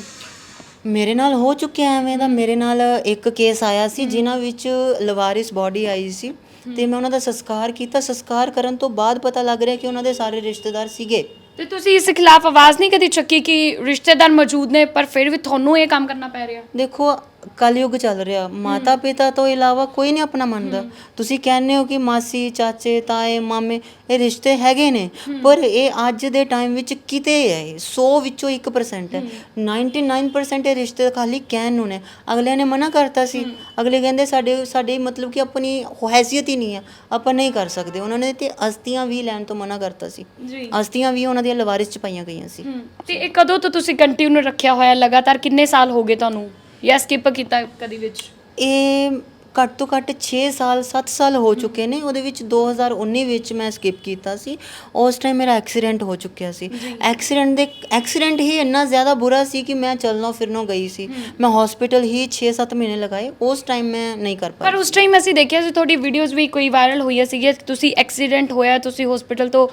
ਮੇਰੇ ਨਾਲ ਹੋ ਚੁੱਕਿਆ ਐਵੇਂ ਦਾ। ਮੇਰੇ ਨਾਲ ਇੱਕ ਕੇਸ ਆਇਆ ਸੀ ਜਿਨ੍ਹਾਂ ਵਿੱਚ ਲਵਾਰਿਸ ਬਾਡੀ ਆਈ ਸੀ ਤੇ ਮੈਂ ਉਹਨਾਂ ਦਾ ਸੰਸਕਾਰ ਕੀਤਾ। ਸੰਸਕਾਰ ਕਰਨ ਤੋਂ ਬਾਅਦ ਪਤਾ ਲੱਗ ਰਿਹਾ ਕਿ ਉਹਨਾਂ ਦੇ ਸਾਰੇ ਰਿਸ਼ਤੇਦਾਰ ਸੀਗੇ। ਤੇ ਤੁਸੀਂ ਇਸ ਖਿਲਾਫ ਆਵਾਜ਼ ਨਹੀਂ ਕਦੀ ਚੱਕੀ ਕਿ ਰਿਸ਼ਤੇਦਾਰ ਮੌਜੂਦ ਨੇ ਪਰ ਫਿਰ ਵੀ ਤੁਹਾਨੂੰ ਇਹ ਕੰਮ ਕਰਨਾ ਪੈ ਰਿਹਾ? ਦੇਖੋ ਕਲਯੁਗ ਚੱਲ ਰਿਹਾ। ਮਾਤਾ ਪਿਤਾ ਤੋਂ ਇਲਾਵਾ ਕੋਈ ਨਹੀਂ ਆਪਣਾ ਮੰਨਦਾ। ਤੁਸੀਂ ਕਹਿੰਦੇ ਹੋ ਕਿ ਮਾਸੀ ਚਾਚੇ ਤਾਏ ਮਾਮੇ ਇਹ ਰਿਸ਼ਤੇ ਹੈਗੇ ਨੇ ਪਰ ਇਹ ਅੱਜ ਦੇ ਟਾਈਮ ਵਿੱਚ ਕਿਤੇ ਹੈ? ਇਹ 100 ਵਿੱਚੋਂ 1% ਹੈ। 99% ਇਹ ਰਿਸ਼ਤੇ ਖਾਲੀ ਕਹਿਣ ਨੂੰ ਨੇ। ਅਗਲੇ ਨੇ ਮਨਾ ਕਰਤਾ ਸੀ। ਅਗਲੇ ਕਹਿੰਦੇ ਸਾਡੇ ਸਾਡੇ ਮਤਲਬ ਕਿ ਆਪਣੀ ਹੈਸੀਅਤ ਹੀ ਨਹੀਂ ਹੈ। ਆਪਾਂ ਨਹੀਂ ਕਰ ਸਕਦੇ। ਉਹਨਾਂ ਨੇ ਤੇ ਅਸਤੀਆਂ ਵੀ ਲੈਣ ਤੋਂ ਮਨਾ ਕਰਤਾ ਸੀ। ਜੀ। ਅਸਤੀਆਂ ਵੀ ਉਹਨਾਂ ਦੀਆਂ ਲਵਾਰਿਸ ਚ ਪਾਈਆਂ ਗਈਆਂ ਸੀ। ਤੇ ਇਹ ਕਦੋਂ ਤੋਂ ਤੁਸੀਂ ਕੰਟੀਨਿਊ ਰੱਖਿਆ ਹੋਇਆ? ਲਗਾਤਾਰ ਕਿੰਨੇ ਸਾਲ ਹੋ ਗਏ ਤੁਹਾਨੂੰ? ਜਾਂ ਸਕਿਪ ਕੀਤਾ ਕਦੀ ਵਿੱਚ? ਇਹ ਘੱਟ ਤੋਂ ਘੱਟ 6 ਸਾਲ 7 ਸਾਲ ਹੋ ਚੁੱਕੇ ਨੇ। ਉਹਦੇ ਵਿੱਚ 2019 ਵਿੱਚ ਮੈਂ ਸਕਿਪ ਕੀਤਾ ਸੀ। ਉਸ ਟਾਈਮ ਮੇਰਾ ਐਕਸੀਡੈਂਟ ਹੋ ਚੁੱਕਿਆ ਸੀ। ਐਕਸੀਡੈਂਟ ਦੇ ਐਕਸੀਡੈਂਟ ਹੀ ਇੰਨਾ ਜ਼ਿਆਦਾ ਬੁਰਾ ਸੀ ਕਿ ਮੈਂ ਚੱਲਣੋਂ ਫਿਰਨੋਂ ਗਈ ਸੀ। ਮੈਂ ਹਸਪੀਟਲ ਹੀ 6-7 ਮਹੀਨੇ ਲਗਾਏ। ਉਸ ਟਾਈਮ ਮੈਂ ਨਹੀਂ ਕਰ ਪਰ ਪਾਈ। ਉਸ ਟਾਈਮ ਅਸੀਂ ਦੇਖਿਆ ਸੀ ਤੁਹਾਡੀ ਵੀਡੀਓਜ਼ ਵੀ ਕੋਈ ਵਾਇਰਲ ਹੋਈਆਂ ਸੀਗੀਆਂ। ਤੁਸੀਂ ਐਕਸੀਡੈਂਟ ਹੋਇਆ ਤੁਸੀਂ ਹਸਪੀਟਲ ਤੋਂ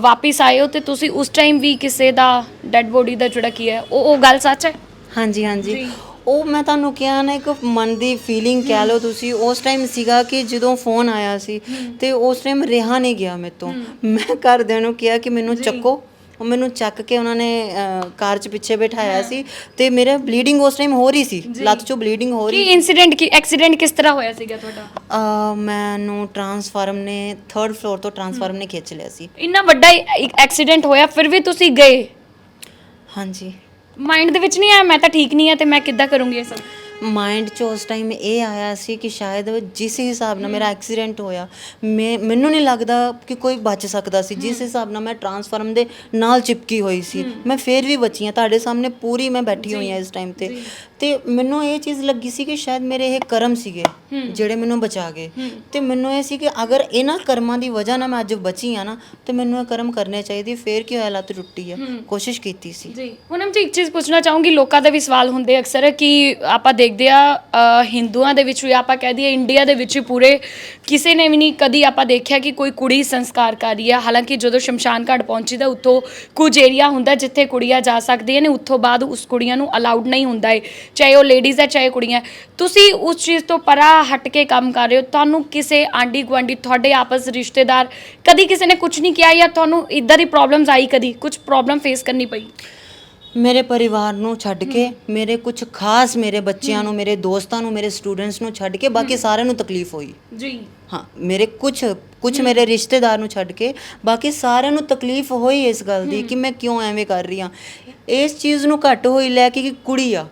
ਵਾਪਿਸ ਆਏ ਹੋ ਤੇ ਤੁਸੀਂ ਉਸ ਟਾਈਮ ਵੀ ਕਿਸੇ ਦਾ ਡੈੱਡ ਬੋਡੀ ਦਾ ਜਿਹੜਾ ਕੀ ਹੈ ਉਹ ਉਹ ਗੱਲ ਸੱਚ ਹੈ? ਹਾਂਜੀ ਹਾਂਜੀ। ਉਹ ਮੈਂ ਤੁਹਾਨੂੰ ਕਿਹਾ ਨਾ ਇੱਕ ਮਨ ਦੀ ਫੀਲਿੰਗ ਕਹਿ ਲਓ ਤੁਸੀਂ ਉਸ ਟਾਈਮ ਸੀਗਾ ਕਿ ਜਦੋਂ ਫੋਨ ਆਇਆ ਸੀ ਤੇ ਉਸ ਟਾਈਮ ਰਿਹਾ ਨਹੀਂ ਗਿਆ ਮੇਰੇ ਤੋਂ। ਮੈਂ ਘਰਦਿਆਂ ਨੂੰ ਕਿਹਾ ਕਿ ਮੈਨੂੰ ਚੱਕੋ ਉਹ ਮੈਨੂੰ ਚੱਕ ਕੇ ਉਹਨਾਂ ਨੇ ਕਾਰ 'ਚ ਪਿੱਛੇ ਬਿਠਾਇਆ ਸੀ ਤੇ ਮੇਰੇ ਬਲੀਡਿੰਗ ਉਸ ਟਾਈਮ ਹੋ ਰਹੀ ਸੀ ਲੱਤ 'ਚੋਂ ਬਲੀਡਿੰਗ ਹੋ ਕੀ ਰਹੀ ਇਨਸੀਡੈਂਟ ਕੀ ਐਕਸੀਡੈਂਟ ਕਿਸ ਤਰ੍ਹਾਂ ਹੋਇਆ ਸੀਗਾ ਤੁਹਾਡਾ? ਮੈਨੂੰ ਟਰਾਂਸਫਾਰਮ ਨੇ 3rd ਫਲੋਰ ਤੋਂ ਟਰਾਂਸਫਾਰਮ ਨੇ ਖਿੱਚ ਲਿਆ ਸੀ। ਇੰਨਾ ਵੱਡਾ ਐਕਸੀਡੈਂਟ ਹੋਇਆ ਫਿਰ ਵੀ ਤੁਸੀਂ ਗਏ? ਹਾਂਜੀ। ਮਾਈਂਡ ਦੇ ਵਿੱਚ ਨਹੀਂ ਆਇਆ? ਮੈਂ ਤਾਂ ਠੀਕ ਨਹੀਂ ਆ ਤੇ ਮੈਂ ਕਿੱਦਾਂ ਕਰੂੰਗੀ ਇਹ ਸਭ? ਮਾਈਂਡ 'ਚ ਉਸ ਟਾਈਮ ਇਹ ਆਇਆ ਸੀ ਕਿ ਸ਼ਾਇਦ ਜਿਸ ਹਿਸਾਬ ਨਾਲ ਮੇਰਾ ਐਕਸੀਡੈਂਟ ਹੋਇਆ ਮੈਂ ਮੈਨੂੰ ਨਹੀਂ ਲੱਗਦਾ ਕਿ ਕੋਈ ਬਚ ਸਕਦਾ ਸੀ। ਜਿਸ ਹਿਸਾਬ ਨਾਲ ਮੈਂ ਟਰਾਂਸਫਾਰਮ ਦੇ ਨਾਲ ਚਿਪਕੀ ਹੋਈ ਸੀ। ਮੈਂ ਫੇਰ ਵੀ ਬਚੀ ਹਾਂ। ਤੁਹਾਡੇ ਸਾਹਮਣੇ ਪੂਰੀ ਮੈਂ ਬੈਠੀ ਹੋਈ ਹਾਂ ਇਸ ਟਾਈਮ ਤੇ। ਤੇ ਮੈਨੂੰ ਇਹ ਚੀਜ਼ ਲੱਗੀ ਸੀ ਕਿ ਸ਼ਾਇਦ ਮੇਰੇ ਇਹ ਕਰਮ ਸੀਗੇ ਜਿਹੜੇ ਮੈਨੂੰ ਬਚਾ ਗਏ। ਤੇ ਮੈਨੂੰ ਇਹ ਸੀ ਕਿ ਅਗਰ ਇਹਨਾਂ ਕਰਮਾਂ ਦੀ ਵਜ੍ਹਾ ਨਾਲ ਮੈਂ ਅੱਜ ਬਚੀ ਆ ਨਾ ਤੇ ਮੈਨੂੰ ਇਹ ਕਰਮ ਕਰਨੇ ਚਾਹੀਦੇ ਫੇਰ ਕੀ ਹੋਇਆ ਲੱਤ ਟੁੱਟੀ ਹੈ। ਕੋਸ਼ਿਸ਼ ਕੀਤੀ ਸੀ। ਜੀ। ਹੁਣ ਮੈਂ ਇੱਕ ਚੀਜ਼ ਪੁੱਛਣਾ ਚਾਹੂੰਗੀ ਲੋਕਾਂ ਦੇ ਵੀ ਸਵਾਲ ਹੁੰਦੇ ਅਕਸਰ ਕਿ ਆਪਾਂ ਦੇਖਦੇ ਆ ਹਿੰਦੂਆਂ ਦੇ ਵਿੱਚ ਵੀ ਆਪਾਂ ਕਹਿ ਦਈਏ ਇੰਡੀਆ ਦੇ ਵਿੱਚ ਪੂਰੇ ਕਿਸੇ ਨੇ ਵੀ ਨਹੀਂ ਕਦੀ ਆਪਾਂ ਦੇਖਿਆ ਕਿ ਕੋਈ ਕੁੜੀ ਸੰਸਕਾਰ ਕਰ ਰਹੀ ਆ। ਹਾਲਾਂਕਿ ਜਦੋਂ ਸ਼ਮਸ਼ਾਨ ਘਾਟ ਪਹੁੰਚੀ ਤਾਂ ਉੱਥੋਂ ਕੁਝ ਏਰੀਆ ਹੁੰਦਾ ਜਿੱਥੇ ਕੁੜੀਆਂ ਜਾ ਸਕਦੀਆਂ ਨੇ ਉੱਥੋਂ ਬਾਅਦ ਉਸ ਕੁੜੀਆਂ ਨੂੰ ਅਲਾਉਡ ਨਹੀਂ ਹੁੰਦਾ ਹੈ ਚਾਹੇ ਉਹ ਲੇਡੀਜ਼ ਹੈ ਚਾਹੇ ਕੁੜੀਆਂ। ਤੁਸੀਂ ਉਸ ਚੀਜ਼ ਤੋਂ ਪਰਾ ਹਟ ਕੇ ਕੰਮ ਕਰ ਰਹੇ ਹੋ ਤੁਹਾਨੂੰ ਕਿਸੇ ਆਂਡੀ ਗੁਆਂਢੀ ਤੁਹਾਡੇ ਆਪਸ ਰਿਸ਼ਤੇਦਾਰ ਕਦੀ ਕਿਸੇ ਨੇ ਕੁਝ ਨਹੀਂ ਕਿਹਾ ਜਾਂ ਤੁਹਾਨੂੰ ਇਦਾਂ ਦੀ ਪ੍ਰੋਬਲਮਸ ਆਈ ਕਦੀ ਕੁਝ ਪ੍ਰੋਬਲਮ ਫੇਸ ਕਰਨੀ ਪਈ? ਮੇਰੇ ਪਰਿਵਾਰ ਨੂੰ ਛੱਡ ਕੇ ਮੇਰੇ ਕੁਝ ਖਾਸ ਮੇਰੇ ਬੱਚਿਆਂ ਨੂੰ ਮੇਰੇ ਦੋਸਤਾਂ ਨੂੰ ਮੇਰੇ ਸਟੂਡੈਂਟਸ ਨੂੰ ਛੱਡ ਕੇ ਬਾਕੀ ਸਾਰਿਆਂ ਨੂੰ ਤਕਲੀਫ ਹੋਈ। ਜੀ। ਹਾਂ ਮੇਰੇ ਕੁਝ ਕੁਝ ਮੇਰੇ ਰਿਸ਼ਤੇਦਾਰ ਨੂੰ ਛੱਡ ਕੇ ਬਾਕੀ ਸਾਰਿਆਂ ਨੂੰ ਤਕਲੀਫ ਹੋਈ ਇਸ ਗੱਲ ਦੀ ਕਿ ਮੈਂ ਕਿਉਂ ਐਵੇਂ ਕਰ ਰਹੀ ਹਾਂ। ਇਸ ਚੀਜ਼ ਨੂੰ ਘੱਟ ਹੋਈ ਲੈ ਕੇ ਕਿ ਕੁੜੀ ਆ।